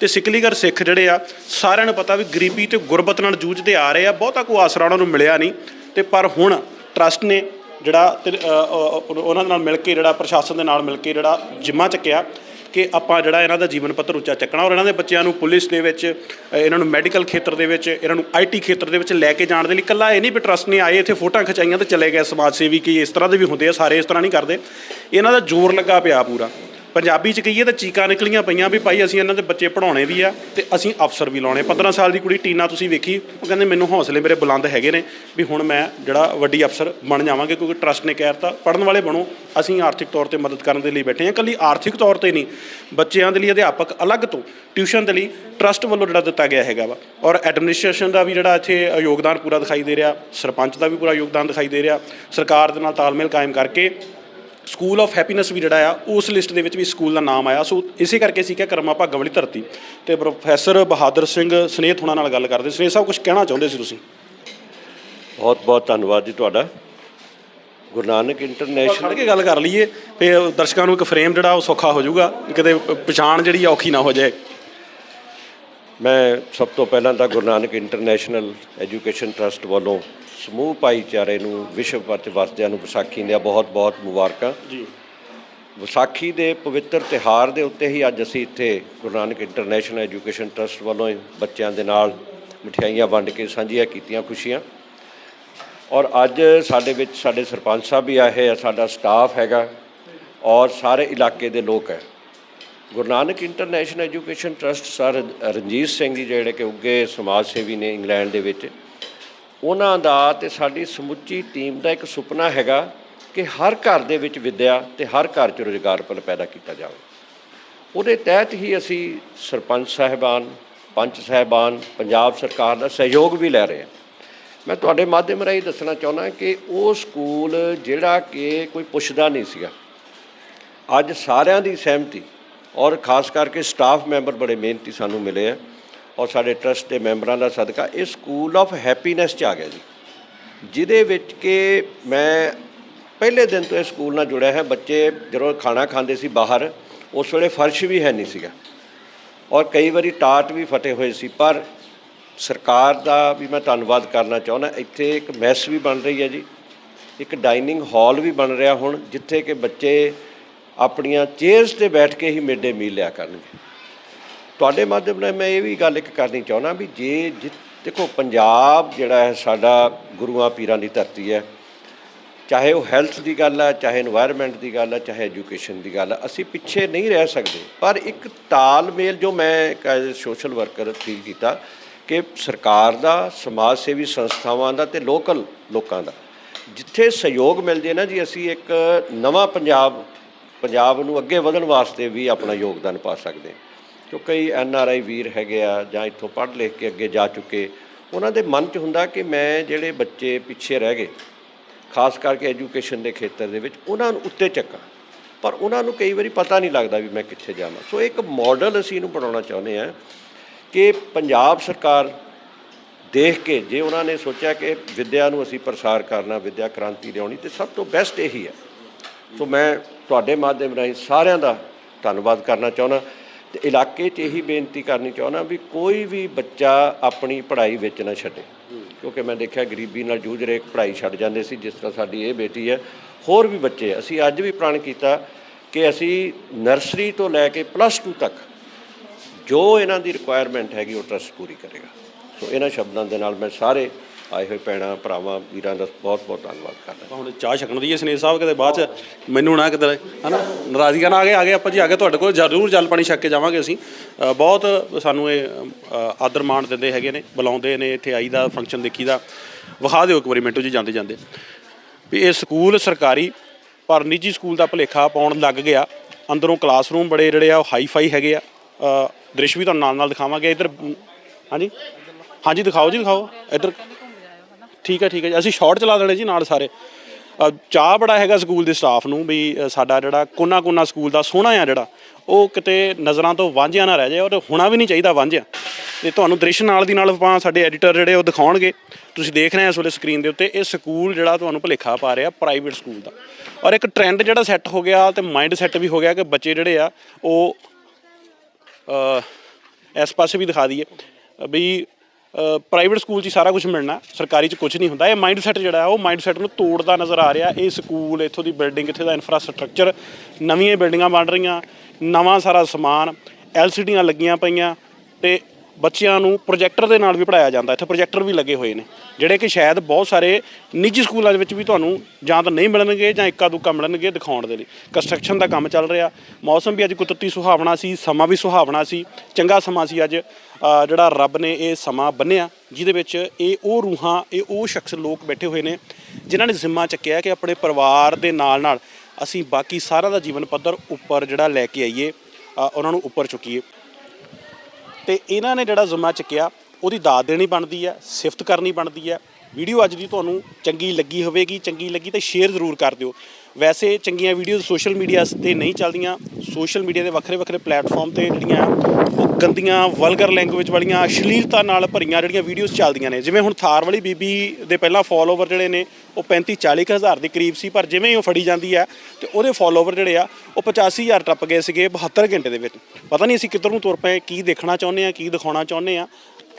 ਤੇ ਸਿੱਕਲੀਗਰ ਸਿੱਖ ਜਿਹੜੇ ਆ ਸਾਰਿਆਂ ਨੂੰ ਪਤਾ ਵੀ ਗਰੀਬੀ ਤੇ ਗੁਰਬਤ ਨਾਲ ਜੂਝਦੇ ਆ ਰਹੇ ਆ। ਬਹੁਤਾ ਕੋਈ ਆਸਰਾ ਉਹਨਾਂ ਨੂੰ ਮਿਲਿਆ ਨਹੀਂ। ਤੇ ਪਰ ਹੁਣ ਟਰਸਟ ਨੇ ਜਿਹੜਾ ਤੇ, ਉਹਨਾਂ ਦੇ ਨਾਲ ਮਿਲ ਕੇ ਜਿਹੜਾ ਪ੍ਰਸ਼ਾਸਨ ਦੇ ਨਾਲ ਮਿਲ ਕੇ ਜਿਹੜਾ ਜਿੰਮਾ ਚੱਕਿਆ। ਕਿ ਆਪਾਂ ਜਿਹੜਾ ਇਹਨਾਂ ਦਾ ਜੀਵਨ ਪੱਧਰ ਉੱਚਾ ਚੱਕਣਾ ਔਰ ਇਹਨਾਂ ਦੇ ਬੱਚਿਆਂ ਨੂੰ ਪੁਲਿਸ ਦੇ ਵਿੱਚ ਇਹਨਾਂ ਨੂੰ ਮੈਡੀਕਲ ਖੇਤਰ ਦੇ ਵਿੱਚ, ਇਹਨਾਂ ਨੂੰ ਆਈਟੀ ਖੇਤਰ ਦੇ ਵਿੱਚ ਲੈ ਕੇ ਜਾਣ ਦੇ ਲਈ ਇਕੱਲਾ ਇਹ ਨਹੀਂ ਵੀ ਟਰਸਟ ਨੇ ਆਏ, ਇੱਥੇ ਫੋਟੋਆਂ ਖਿਚਾਈਆਂ ਤੇ ਚਲੇ ਗਏ ਸਮਾਜ ਸੇਵੀ ਕੀ ਇਸ ਤਰ੍ਹਾਂ ਦੇ ਵੀ ਹੁੰਦੇ ਆ, ਸਾਰੇ ਇਸ ਤਰ੍ਹਾਂ ਨਹੀਂ ਕਰਦੇ। ਇਹਨਾਂ ਦਾ ਜ਼ੋਰ ਲੱਗਾ ਪਿਆ ਪੂਰਾ। ਪੰਜਾਬੀ ਚ ਕਹੀਏ ਤਾਂ ਚੀਕਾਂ ਨਿਕਲੀਆਂ ਪਈਆਂ ਵੀ ਭਾਈ ਅਸੀਂ ਇਹਨਾਂ ਦੇ ਬੱਚੇ ਪੜਾਉਣੇ ਵੀ ਆ ਤੇ ਅਸੀਂ ਅਫਸਰ ਵੀ ਲਾਉਣੇ। 15 ਸਾਲ ਦੀ ਕੁੜੀ ਟੀਨਾ ਤੁਸੀਂ ਵੇਖੀ, ਉਹ ਕਹਿੰਦੇ ਮੈਨੂੰ ਹੌਸਲੇ ਮੇਰੇ ਬੁਲੰਦ ਹੈਗੇ ਨੇ ਵੀ ਹੁਣ ਮੈਂ ਜਿਹੜਾ ਵੱਡੀ ਅਫਸਰ ਬਣ ਜਾਵਾਂਗੇ ਕਿਉਂਕਿ ਟਰਸਟ ਨੇ ਕਹਿ ਦਿੱਤਾ। ਪੜਨ ਵਾਲੇ ਬਣੋ, ਅਸੀਂ ਆਰਥਿਕ ਤੌਰ ਤੇ ਮਦਦ ਕਰਨ ਦੇ ਲਈ ਬੈਠੇ ਹਾਂ। ਕੱਲੀ ਆਰਥਿਕ ਤੌਰ ਤੇ ਨਹੀਂ, ਬੱਚਿਆਂ ਦੇ ਲਈ ਅਧਿਆਪਕ ਅਲੱਗ ਤੋਂ, ਟਿਊਸ਼ਨ ਦੇ ਲਈ ਟਰਸਟ ਵੱਲੋਂ ਜਿਹੜਾ ਦਿੱਤਾ ਗਿਆ ਹੈਗਾ ਵਾ। ਔਰ ਐਡਮਿਨਿਸਟ੍ਰੇਸ਼ਨ ਦਾ ਵੀ ਜਿਹੜਾ ਇੱਥੇ ਯੋਗਦਾਨ ਪੂਰਾ ਦਿਖਾਈ ਦੇ ਰਿਹਾ, ਸਰਪੰਚ ਦਾ ਵੀ ਪੂਰਾ ਯੋਗਦਾਨ ਦਿਖਾਈ ਦੇ ਰਿਹਾ। ਸਰਕਾਰ ਦੇ ਨਾਲ ਤਾਲਮੇਲ ਕਾਇਮ ਕਰਕੇ ਸਕੂਲ ਆਫ ਹੈਪੀਨੈਸ ਵੀ ਜਿਹੜਾ ਆ ਉਸ ਲਿਸਟ ਦੇ ਵਿੱਚ ਵੀ ਸਕੂਲ ਦਾ ਨਾਮ ਆਇਆ। ਸੋ ਇਸੇ ਕਰਕੇ ਸੀ ਕਿ ਕਰਮਾ ਭਾਗਾਂ ਵਾਲੀ ਧਰਤੀ। ਤੇ ਪ੍ਰੋਫੈਸਰ ਬਹਾਦਰ ਸਿੰਘ ਸਨੇਹ ਹੁਣਾਂ ਨਾਲ ਗੱਲ ਕਰਦੇ। ਸਨੇਹ ਸਾਹਿਬ ਕੁਝ ਕਹਿਣਾ ਚਾਹੁੰਦੇ ਸੀ ਤੁਸੀਂ? ਬਹੁਤ ਬਹੁਤ ਧੰਨਵਾਦ ਜੀ ਤੁਹਾਡਾ। ਗੁਰੂ ਨਾਨਕ ਖੜ ਇੰਟਰਨੈਸ਼ਨਲ ਕੇ ਗੱਲ ਕਰ ਲਈਏ। ਤੇ ਦਰਸ਼ਕਾਂ ਨੂੰ ਇੱਕ ਫਰੇਮ ਜਿਹੜਾ ਉਹ ਸੌਖਾ ਹੋ ਜਾਊਗਾ। ਕਿਤੇ ਪਛਾਣ ਜਿਹੜੀ ਔਖੀ ਨਾ ਹੋ ਜਾਏ। ਮੈਂ ਸਭ ਤੋਂ ਪਹਿਲਾਂ ਤਾਂ Guru Nanak international education trust ਵੱਲੋਂ ਸਮੂਹ ਭਾਈਚਾਰੇ ਨੂੰ ਵਿਸ਼ਵ ਭਰ 'ਚ ਵਸਦਿਆਂ ਨੂੰ ਵਿਸਾਖੀ ਦੀਆਂ ਬਹੁਤ-ਬਹੁਤ ਮੁਬਾਰਕਾਂ। ਜੀ। ਵਿਸਾਖੀ ਦੇ ਪਵਿੱਤਰ ਤਿਹਾਰ ਦੇ ਉੱਤੇ ਹੀ ਅੱਜ ਅਸੀਂ ਇੱਥੇ Guru Nanak international education trust ਵੱਲੋਂ ਬੱਚਿਆਂ ਦੇ ਨਾਲ ਮਠਿਆਈਆਂ ਵੰਡ ਕੇ ਸਾਂਝੀਆਂ ਕੀਤੀਆਂ ਖੁਸ਼ੀਆਂ। ਔਰ ਅੱਜ ਸਾਡੇ ਵਿੱਚ ਸਾਡੇ ਸਰਪੰਚ ਸਾਹਿਬ ਵੀ ਆਏ ਆ ਸਾਡਾ ਸਟਾਫ ਹੈਗਾ ਔਰ ਸਾਰੇ ਇਲਾਕੇ ਦੇ ਲੋਕ ਹੈ। Guru Nanak international education trust sir Ranjit Singh ji ਜਿਹੜੇ ਕਿ ਉੱਗੇ ਸਮਾਜ ਸੇਵੀ ਨੇ ਇੰਗਲੈਂਡ ਦੇ ਵਿੱਚ ਉਹਨਾਂ ਦਾ ਤੇ ਸਾਡੀ ਸਮੁੱਚੀ ਟੀਮ ਦਾ ਇੱਕ ਸੁਪਨਾ ਹੈਗਾ ਕਿ ਹਰ ਘਰ ਦੇ ਵਿੱਚ ਵਿੱਦਿਆ ਤੇ ਹਰ ਘਰ 'ਚ ਰੁਜ਼ਗਾਰ ਪੈਦਾ ਕੀਤਾ ਜਾਵੇ। ਉਹਦੇ ਤਹਿਤ ਹੀ ਅਸੀਂ ਸਰਪੰਚ ਸਾਹਿਬਾਨ, ਪੰਚ ਸਾਹਿਬਾਨ, ਪੰਜਾਬ ਸਰਕਾਰ ਦਾ ਸਹਿਯੋਗ ਵੀ ਲੈ ਰਹੇ ਹਾਂ। ਮੈਂ ਤੁਹਾਡੇ ਮਾਧਿਅਮ ਰਾਹੀਂ ਦੱਸਣਾ ਚਾਹੁੰਦਾ ਕਿ ਉਹ ਸਕੂਲ ਜਿਹੜਾ ਕਿ ਕੋਈ ਪੁੱਛਦਾ ਨਹੀਂ ਸੀਗਾ। ਅੱਜ ਸਾਰਿਆਂ ਦੀ ਸਹਿਮਤੀ ਔਰ ਖਾਸ ਕਰਕੇ ਸਟਾਫ ਮੈਂਬਰ ਬੜੇ ਮਿਹਨਤੀ ਸਾਨੂੰ ਮਿਲੇ ਆ। ਔਰ ਸਾਡੇ ਟਰਸਟ ਦੇ ਮੈਂਬਰਾਂ ਦਾ ਸਦਕਾ, ਇਹ ਸਕੂਲ ਆਫ ਹੈਪੀਨੈਸ ਚ ਆ ਗਿਆ ਜੀ। ਜਿਹਦੇ ਵਿੱਚ ਕਿ ਮੈਂ ਪਹਿਲੇ ਦਿਨ ਤੋਂ ਇਹ ਸਕੂਲ ਨਾਲ ਜੁੜਿਆ ਹੈ ਬੱਚੇ ਜਦੋਂ ਖਾਣਾ ਖਾਂਦੇ ਸੀ ਬਾਹਰ, ਉਸ ਵੇਲੇ ਫਰਸ਼ ਵੀ ਹੈ ਨਹੀਂ ਸੀਗਾ। ਔਰ ਕਈ ਵਾਰੀ ਟਾਟ ਵੀ ਫਟੇ ਹੋਏ ਸੀ, ਪਰ ਸਰਕਾਰ ਦਾ ਵੀ ਮੈਂ ਧੰਨਵਾਦ ਕਰਨਾ ਚਾਹੁੰਦਾ, ਇੱਥੇ ਇੱਕ ਮੈਸ ਵੀ ਬਣ ਰਹੀ ਹੈ ਜੀ, ਇੱਕ ਡਾਈਨਿੰਗ ਹਾਲ ਵੀ ਬਣ ਰਿਹਾ ਹੁਣ, ਜਿੱਥੇ ਕਿ ਬੱਚੇ ਆਪਣੀਆਂ ਚੇਅਰਸ ਤੇ ਬੈਠ ਕੇ ਹੀ ਮਿਡ ਡੇ ਮੀਲ ਲਿਆ ਕਰਨਗੇ। ਤੁਹਾਡੇ ਮਾਧਿਅਮ ਨਾਲ ਮੈਂ ਇਹ ਵੀ ਗੱਲ ਇੱਕ ਕਰਨੀ ਚਾਹੁੰਦਾ ਵੀ ਜੇ ਦੇਖੋ ਪੰਜਾਬ ਜਿਹੜਾ ਹੈ ਸਾਡਾ ਗੁਰੂਆਂ ਪੀਰਾਂ ਦੀ ਧਰਤੀ ਹੈ, ਚਾਹੇ ਉਹ ਹੈਲਥ ਦੀ ਗੱਲ ਆ ਚਾਹੇ এনवायरमेंट ਦੀ ਗੱਲ ਆ ਚਾਹੇ ਐਜੂਕੇਸ਼ਨ ਦੀ ਗੱਲ ਆ ਅਸੀਂ ਪਿੱਛੇ ਨਹੀਂ ਰਹਿ ਸਕਦੇ। ਪਰ ਇੱਕ ਤਾਲਮੇਲ ਜੋ ਮੈਂ ਐਜ਼ ਸੋਸ਼ਲ ਵਰਕਰ ਫੀਲ ਕੀਤਾ ਕਿ ਸਰਕਾਰ ਦਾ, ਸਮਾਜ ਸੇਵੀ ਸੰਸਥਾਵਾਂ ਦਾ ਤੇ ਲੋਕਲ ਲੋਕਾਂ ਦਾ, ਜਿੱਥੇ ਸਹਿਯੋਗ ਮਿਲ ਜੇ ਨਾ ਜੀ, ਅਸੀਂ ਇੱਕ ਨਵਾਂ ਪੰਜਾਬ ਪੰਜਾਬ ਨੂੰ ਅੱਗੇ ਵਧਣ ਵਾਸਤੇ ਵੀ ਆਪਣਾ ਯੋਗਦਾਨ ਪਾ ਸਕਦੇ ਹਾਂ। ਕਿਉਂ ਕਈ ਐਨ ਆਰ ਆਈ ਵੀਰ ਹੈਗੇ ਆ ਜਾਂ ਇੱਥੋਂ ਪੜ੍ਹ ਲਿਖ ਕੇ ਅੱਗੇ ਜਾ ਚੁੱਕੇ, ਉਹਨਾਂ ਦੇ ਮਨ 'ਚ ਹੁੰਦਾ ਕਿ ਮੈਂ ਜਿਹੜੇ ਬੱਚੇ ਪਿੱਛੇ ਰਹਿ ਗਏ, ਖਾਸ ਕਰਕੇ ਐਜੂਕੇਸ਼ਨ ਦੇ ਖੇਤਰ ਦੇ ਵਿੱਚ, ਉਹਨਾਂ ਨੂੰ ਉੱਤੇ ਚੱਕਾਂ। ਪਰ ਉਹਨਾਂ ਨੂੰ ਕਈ ਵਾਰੀ ਪਤਾ ਨਹੀਂ ਲੱਗਦਾ ਵੀ ਮੈਂ ਕਿੱਥੇ ਜਾਵਾਂ। ਸੋ ਇੱਕ ਮਾਡਲ ਅਸੀਂ ਇਹਨੂੰ ਬਣਾਉਣਾ ਚਾਹੁੰਦੇ ਹਾਂ ਕਿ ਪੰਜਾਬ ਸਰਕਾਰ ਦੇਖ ਕੇ, ਜੇ ਉਹਨਾਂ ਨੇ ਸੋਚਿਆ ਕਿ ਵਿੱਦਿਆ ਨੂੰ ਅਸੀਂ ਪ੍ਰਸਾਰ ਕਰਨਾ, ਵਿੱਦਿਆ ਕ੍ਰਾਂਤੀ ਲਿਆਉਣੀ, ਤੇ ਸਭ ਤੋਂ ਬੈਸਟ ਇਹੀ ਹੈ। ਸੋ ਮੈਂ ਤੁਹਾਡੇ ਮਾਧਿਅਮ ਰਾਹੀਂ ਸਾਰਿਆਂ ਦਾ ਧੰਨਵਾਦ ਕਰਨਾ ਚਾਹੁੰਦਾ। ਤੇ ਇਲਾਕੇ 'ਚ ਇਹੀ ਬੇਨਤੀ ਕਰਨੀ ਚਾਹੁੰਦਾ ਵੀ ਕੋਈ ਵੀ ਬੱਚਾ ਆਪਣੀ ਪੜ੍ਹਾਈ ਵਿੱਚ ਨਾ ਛੱਡੇ। ਕਿਉਂਕਿ ਮੈਂ ਦੇਖਿਆ ਗਰੀਬੀ ਨਾਲ ਜੂਝ ਰਹੇ ਪੜ੍ਹਾਈ ਛੱਡ ਜਾਂਦੇ ਸੀ, ਜਿਸ ਤਰ੍ਹਾਂ ਸਾਡੀ ਇਹ ਬੇਟੀ ਹੈ। ਹੋਰ ਵੀ ਬੱਚੇ ਅਸੀਂ ਅੱਜ ਵੀ ਪ੍ਰਣ ਕੀਤਾ ਕਿ ਅਸੀਂ ਨਰਸਰੀ ਤੋਂ ਲੈ ਕੇ ਪਲੱਸ 2 ਤੱਕ ਜੋ ਇਹਨਾਂ ਦੀ ਰਿਕੁਆਇਰਮੈਂਟ ਹੈਗੀ ਉਹ ਟਰਸਟ ਪੂਰੀ ਕਰੇਗਾ। ਸੋ ਇਹਨਾਂ ਸ਼ਬਦਾਂ ਦੇ ਨਾਲ ਮੈਂ ਸਾਰੇ ਆਏ ਹੋਏ ਭੈਣਾਂ, ਭਰਾਵਾਂ, ਵੀਰਾਂ ਦਾ ਬਹੁਤ ਬਹੁਤ ਧੰਨਵਾਦ ਕਰਦਾ ਹੁਣ ਚਾਹ ਛਕਣ ਦੀ ਹੈ ਸਨੇਹ ਸਾਹਿਬ, ਕਿਤੇ ਬਾਅਦ ਚ ਮੈਨੂੰ ਨਾ ਕਿਤੇ ਹਨਾ ਨਾਰਾਜ਼ਗੀਆਂ ਨਾ ਆ ਗਏ ਆ ਗਏ ਆਪਾਂ ਜੀ, ਆ ਗਏ ਤੁਹਾਡੇ ਕੋਲ, ਜ਼ਰੂਰ ਜਲ ਪਾਣੀ ਛਕ ਕੇ ਜਾਵਾਂਗੇ ਅਸੀਂ। ਬਹੁਤ ਸਾਨੂੰ ਇਹ ਆਦਰ ਮਾਣ ਦਿੰਦੇ ਹੈਗੇ ਨੇ, ਬੁਲਾਉਂਦੇ ਨੇ, ਇੱਥੇ ਆਈਦਾ ਫੰਕਸ਼ਨ ਦੇਖੀਦਾ। ਵਿਖਾ ਦਿਓ ਇੱਕ ਵਾਰੀ ਮਿੰਟੂ ਜੀ, ਜਾਂਦੇ ਜਾਂਦੇ। ਵੀ ਇਹ ਸਕੂਲ ਸਰਕਾਰੀ, ਪਰ ਨਿੱਜੀ ਸਕੂਲ ਦਾ ਭੁਲੇਖਾ ਪਾਉਣ ਲੱਗ ਗਿਆ। ਅੰਦਰੋਂ ਕਲਾਸਰੂਮ ਬੜੇ ਜਿਹੜੇ ਆ, ਉਹ ਹਾਈ ਫਾਈ ਹੈਗੇ ਆ। ਦ੍ਰਿਸ਼ ਵੀ ਤੁਹਾਨੂੰ ਨਾਲ ਨਾਲ ਦਿਖਾਵਾਂਗੇ। ਇੱਧਰ, ਹਾਂਜੀ? ਹਾਂਜੀ, ਦਿਖਾਓ ਜੀ, ਦਿਖਾਓ। ਇੱਧਰ ਠੀਕ ਹੈ ਠੀਕ ਹੈ ਜੀ। ਅਸੀਂ ਸ਼ਾਰਟ ਚਲਾ ਦੇਣੇ ਜੀ ਨਾਲ ਸਾਰੇ। ਅ, ਚਾਹ ਬੜਾ ਹੈਗਾ ਸਕੂਲ ਦੇ ਸਟਾਫ ਨੂੰ ਵੀ ਅ, ਸਾਡਾ ਜਿਹੜਾ ਕੋਨਾ ਕੋਨਾ ਸਕੂਲ ਦਾ ਸੋਹਣਾ ਆ ਜਿਹੜਾ ਉਹ ਕਿਤੇ ਨਜ਼ਰਾਂ ਤੋਂ ਵਾਂਝਿਆ ਨਾ ਰਹਿ ਜਾਏ ਔਰ ਹੋਣਾ ਵੀ ਨਹੀਂ ਚਾਹੀਦਾ ਵਾਂਝਿਆ। ਤੇ ਤੁਹਾਨੂੰ ਦ੍ਰਿਸ਼ ਨਾਲ ਦੀ ਨਾਲ ਆਪਾਂ ਸਾਡੇ ਐਡੀਟਰ ਜਿਹੜੇ ਉਹ ਦਿਖਾਉਣਗੇ। ਤੁਸੀਂ ਦੇਖ ਰਹੇ ਹੋ ਇਸ ਵੇਲੇ ਸਕਰੀਨ ਦੇ ਉੱਤੇ ਇਹ ਸਕੂਲ ਜਿਹੜਾ ਤੁਹਾਨੂੰ ਭੁਲੇਖਾ ਪਾ ਰਿਹਾ ਪ੍ਰਾਈਵੇਟ ਸਕੂਲ ਦਾ। ਔਰ ਇੱਕ ਟ੍ਰੈਂਡ ਜਿਹੜਾ ਸੈੱਟ ਹੋ ਗਿਆ ਤੇ ਮਾਈਂਡ ਸੈੱਟ ਵੀ ਹੋ ਗਿਆ ਕਿ ਬੱਚੇ ਜਿਹੜੇ ਆ ਉਹ ਅ, ਇਸ ਪਾਸੇ ਵੀ ਦਿਖਾ ਦਈਏ ਵੀ ਪ੍ਰਾਈਵੇਟ ਸਕੂਲ 'ਚ ਹੀ ਸਾਰਾ ਕੁਝ ਮਿਲਣਾ, ਸਰਕਾਰੀ 'ਚ ਕੁਝ ਨਹੀਂ ਹੁੰਦਾ। ਇਹ ਮਾਈਂਡ ਸੈੱਟ ਜਿਹੜਾ ਉਹ ਮਾਈਂਡ ਸੈੱਟ ਨੂੰ ਤੋੜਦਾ ਨਜ਼ਰ ਆ ਰਿਹਾ। ਇਹ ਸਕੂਲ, ਇੱਥੋਂ ਦੀ ਬਿਲਡਿੰਗ ਇੱਥੇ ਦਾ ਇਨਫਰਾਸਟ੍ਰਕਚਰ ਨਵੀਆਂ ਬਿਲਡਿੰਗਾਂ ਬਣ ਰਹੀਆਂ, ਨਵਾਂ ਸਾਰਾ ਸਮਾਨ ਐਲਸੀਡੀਆਂ ਲੱਗੀਆਂ ਪਈਆਂ ਤੇ ਬੱਚਿਆਂ ਨੂੰ ਪ੍ਰੋਜੈਕਟਰ ਦੇ ਨਾਲ ਵੀ ਪੜਾਇਆ ਜਾਂਦਾ। ਇੱਥੇ ਪ੍ਰੋਜੈਕਟਰ ਵੀ ਲੱਗੇ ਹੋਏ ਨੇ, ਜਿਹੜੇ ਕਿ ਸ਼ਾਇਦ ਬਹੁਤ ਸਾਰੇ ਨਿੱਜੀ ਸਕੂਲਾਂ ਦੇ ਵਿੱਚ ਵੀ ਤੁਹਾਨੂੰ ਜਾਂ ਤਾਂ ਨਹੀਂ ਮਿਲਣਗੇ ਜਾਂ ਇੱਕਾ ਦੁੱਕਾ ਮਿਲਣਗੇ ਦਿਖਾਉਣ ਦੇ ਲਈ। ਕੰਸਟਰਕਸ਼ਨ ਦਾ ਕੰਮ ਚੱਲ ਰਿਹਾ। ਮੌਸਮ ਵੀ ਅੱਜ ਕੁਦਰਤੀ ਸੁਹਾਵਣਾ ਸੀ, ਸਮਾਂ ਵੀ ਸੁਹਾਵਣਾ ਸੀ, ਚੰਗਾ ਸਮਾਂ ਸੀ ਅੱਜ। ਜਿਹੜਾ ਰੱਬ ਨੇ ਇਹ ਸਮਾਂ ਬੰਨਿਆ, ਜਿਹਦੇ ਵਿੱਚ ਇਹ ਉਹ ਰੂਹਾਂ, ਇਹ ਉਹ ਸ਼ਖਸ ਲੋਕ ਬੈਠੇ ਹੋਏ ਨੇ, ਜਿਨ੍ਹਾਂ ਨੇ ਜ਼ਿੰਮਾ ਚੱਕਿਆ ਕਿ ਆਪਣੇ ਪਰਿਵਾਰ ਦੇ ਨਾਲ ਨਾਲ ਅਸੀਂ ਬਾਕੀ ਸਾਰਿਆਂ ਦਾ ਜੀਵਨ ਪੱਧਰ ਉੱਪਰ ਜਿਹੜਾ ਲੈ ਕੇ ਆਈਏ ਉਹਨਾਂ ਨੂੰ ਉੱਪਰ ਚੁੱਕੀਏ। ਤੇ ਇਹਨਾਂ ਨੇ ਜਿਹੜਾ ਜ਼ਿੰਮਾ ਚੱਕਿਆ, ਉਹਦੀ ਦਾਤ ਦੇਣੀ ਬਣਦੀ ਹੈ, ਸਿਫਤ ਕਰਨੀ ਬਣਦੀ ਹੈ। ਵੀਡੀਓ ਅੱਜ ਦੀ ਤੁਹਾਨੂੰ ਚੰਗੀ ਲੱਗੀ ਹੋਵੇਗੀ, ਚੰਗੀ ਲੱਗੀ ਤਾਂ ਸ਼ੇਅਰ ਜ਼ਰੂਰ ਕਰ ਦਿਓ। ਵੈਸੇ ਚੰਗੀਆਂ ਵੀਡੀਓਜ਼ ਸੋਸ਼ਲ ਮੀਡੀਆ ਤੇ ਨਹੀਂ ਚੱਲਦੀਆਂ। ਸੋਸ਼ਲ ਮੀਡੀਆ ਦੇ ਵੱਖਰੇ ਵੱਖਰੇ ਪਲੇਟਫਾਰਮ ਤੇ ਜਿਹੜੀਆਂ ਉਹ ਗੰਦੀਆਂ ਵਲਗਰ ਲੈਂਗੁਏਜ ਵਾਲੀਆਂ, ਅਸ਼ਲੀਲਤਾ ਨਾਲ ਭਰੀਆਂ ਜਿਹੜੀਆਂ ਵੀਡੀਓਜ਼ ਚੱਲਦੀਆਂ ਨੇ। ਜਿਵੇਂ ਹੁਣ ਥਾਰ ਵਾਲੀ ਬੀਬੀ ਦੇ ਪਹਿਲਾਂ ਫਾਲੋਵਰ ਜਿਹੜੇ ਨੇ, ਉਹ 35 40 ਕੁ ਹਜ਼ਾਰ ਦੇ ਕਰੀਬ ਸੀ, ਪਰ ਜਿਵੇਂ ਹੀ ਉਹ ਫੜੀ ਜਾਂਦੀ ਹੈ, ਤੇ ਉਹਦੇ ਫਾਲੋਵਰ ਜਿਹੜੇ ਆ, ਉਹ 85000 ਟੱਪ ਗਏ ਸੀਗੇ 72 ਘੰਟੇ ਦੇ ਵਿੱਚ। ਪਤਾ ਨਹੀਂ ਅਸੀਂ ਕਿੱਧਰ ਨੂੰ ਤੁਰ ਪਏ, ਕੀ ਦੇਖਣਾ ਚਾਹੁੰਦੇ ਆ, ਕੀ ਦਿਖਾਉਣਾ ਚਾਹੁੰਦੇ ਆ।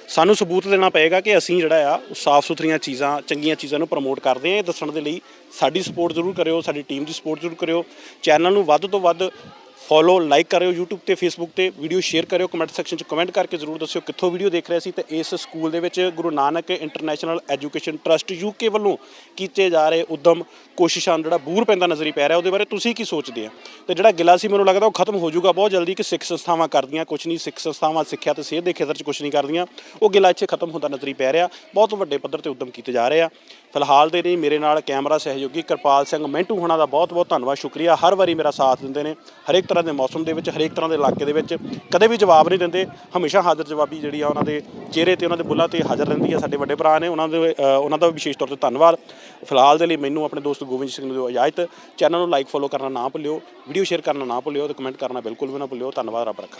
ਸਾਨੂੰ ਸਬੂਤ ਦੇਣਾ ਪਏਗਾ ਕਿ ਅਸੀਂ ਜਿਹੜਾ ਆ, ਉਹ ਸਾਫ਼ ਸੁਥਰੀਆਂ ਚੀਜ਼ਾਂ, ਚੰਗੀਆਂ ਚੀਜ਼ਾਂ ਨੂੰ ਪ੍ਰਮੋਟ ਕਰਦੇ ਹਾਂ ਇਹ ਦੱਸਣ ਦੇ ਲਈ ਸਾਡੀ ਸਪੋਰਟ ਜ਼ਰੂਰ ਕਰਿਓ, ਸਾਡੀ ਟੀਮ ਦੀ ਸਪੋਰਟ ਜ਼ਰੂਰ ਕਰਿਓ। ਚੈਨਲ ਨੂੰ ਵੱਧ ਤੋਂ ਵੱਧ ਫੋਲੋ, ਲਾਈਕ ਕਰਿਓ YouTube ਤੇ, Facebook ਤੇ ਵੀਡੀਓ ਸ਼ੇਅਰ ਕਰਿਓ ਕਮੈਂਟ ਸੈਕਸ਼ਨ 'ਚ ਕਮੈਂਟ ਕਰਕੇ ਜ਼ਰੂਰ ਦੱਸਿਓ ਕਿੱਥੋਂ ਵੀਡੀਓ ਦੇਖ ਰਹੇ ਸੀ ਤੇ ਇਸ ਸਕੂਲ ਦੇ ਵਿੱਚ Guru Nanak international education trust UK ਵੱਲੋਂ ਕੀਤੇ ਜਾ ਰਹੇ ਉਦਮ ਕੋਸ਼ਿਸ਼ਾਂ ਨੂੰ ਜਿਹੜਾ ਬੂਰ ਪੈਂਦਾ ਨਜ਼ਰੀ ਪੈ ਰਿਹਾ, ਉਹਦੇ ਬਾਰੇ ਤੁਸੀਂ ਕੀ ਸੋਚਦੇ ਆ? ਤੇ ਜਿਹੜਾ ਗਿਲਾ ਸੀ, ਮੈਨੂੰ ਲੱਗਦਾ ਉਹ ਖਤਮ ਹੋ ਜਾਊਗਾ ਬਹੁਤ ਜਲਦੀ, ਕਿ ਸਿੱਖ ਸੰਸਥਾਵਾਂ ਕਰਦੀਆਂ ਕੁਝ ਨਹੀਂ, ਸਿੱਖ ਸੰਸਥਾਵਾਂ, ਸਿੱਖਿਆ ਤੇ ਸਿਹਤ ਦੇ ਖੇਤਰ 'ਚ ਕੁਝ ਨਹੀਂ ਕਰਦੀਆਂ, ਉਹ ਗਿਲਾ ਇੱਥੇ ਖਤਮ ਹੁੰਦਾ ਨਜ਼ਰੀ ਪੈ ਰਿਹਾ, ਬਹੁਤ ਵੱਡੇ ਪੱਧਰ ਤੇ ਉਦਮ ਕੀਤੇ ਜਾ ਰਹੇ ਆ। ਫਿਲਹਾਲ ਦੇ ਲਈ ਮੇਰੇ ਨਾਲ ਕੈਮਰਾ ਸਹਿਯੋਗੀ ਕਿਰਪਾਲ ਸਿੰਘ ਮਿੰਟੂ ਹੋਣਾ ਦਾ ਬਹੁਤ ਬਹੁਤ ਧੰਨਵਾਦ, ਸ਼ੁਕਰੀਆ। ਹਰ ਵਾਰੀ ਮੇਰਾ ਸਾਥ ਦਿੰਦੇ ਨੇ, ਹਰੇਕ ਤਰ੍ਹਾਂ ਦੇ ਮੌਸਮ ਦੇ ਵਿੱਚ, ਹਰੇਕ ਤਰ੍ਹਾਂ ਦੇ ਇਲਾਕੇ ਦੇ ਵਿੱਚ। ਕਦੇ ਵੀ ਜਵਾਬ ਨਹੀਂ ਦਿੰਦੇ, ਹਮੇਸ਼ਾ ਹਾਜ਼ਰ ਜਵਾਬੀ ਜਿਹੜੀ ਆ ਉਹਨਾਂ ਦੇ ਚਿਹਰੇ ਤੇ, ਉਹਨਾਂ ਦੇ ਬੁੱਲਾਂ ਤੇ ਹਾਜ਼ਰ ਰਹਿੰਦੀ ਆ ਸਾਡੇ ਵੱਡੇ ਭਰਾ ਨੇ, ਉਹਨਾਂ ਦੇ ਉਹਨਾਂ ਦਾ ਵੀ ਵਿਸ਼ੇਸ਼ ਤੌਰ ਤੇ ਧੰਨਵਾਦ। ਫਿਲਹਾਲ ਦੇ ਲਈ ਮੈਨੂੰ ਆਪਣੇ ਦੋਸਤ ਗੋਬਿੰਦ ਸਿੰਘ ਨੂੰ ਦਿਓ ਇਜਾਜ਼ਤ। ਚੈਨਲ ਨੂੰ ਲਾਈਕ ਫੋਲੋ ਕਰਨਾ ਨਾ ਭੁੱਲਿਓ ਵੀਡੀਓ ਸ਼ੇਅਰ ਕਰਨਾ ਨਾ ਭੁੱਲਿਓ ਤੇ ਕਮੈਂਟ ਕਰਨਾ ਬਿਲਕੁਲ ਵੀ ਨਾ ਭੁੱਲਿਓ। ਧੰਨਵਾਦ ਰੱਬ ਰੱਖਾ।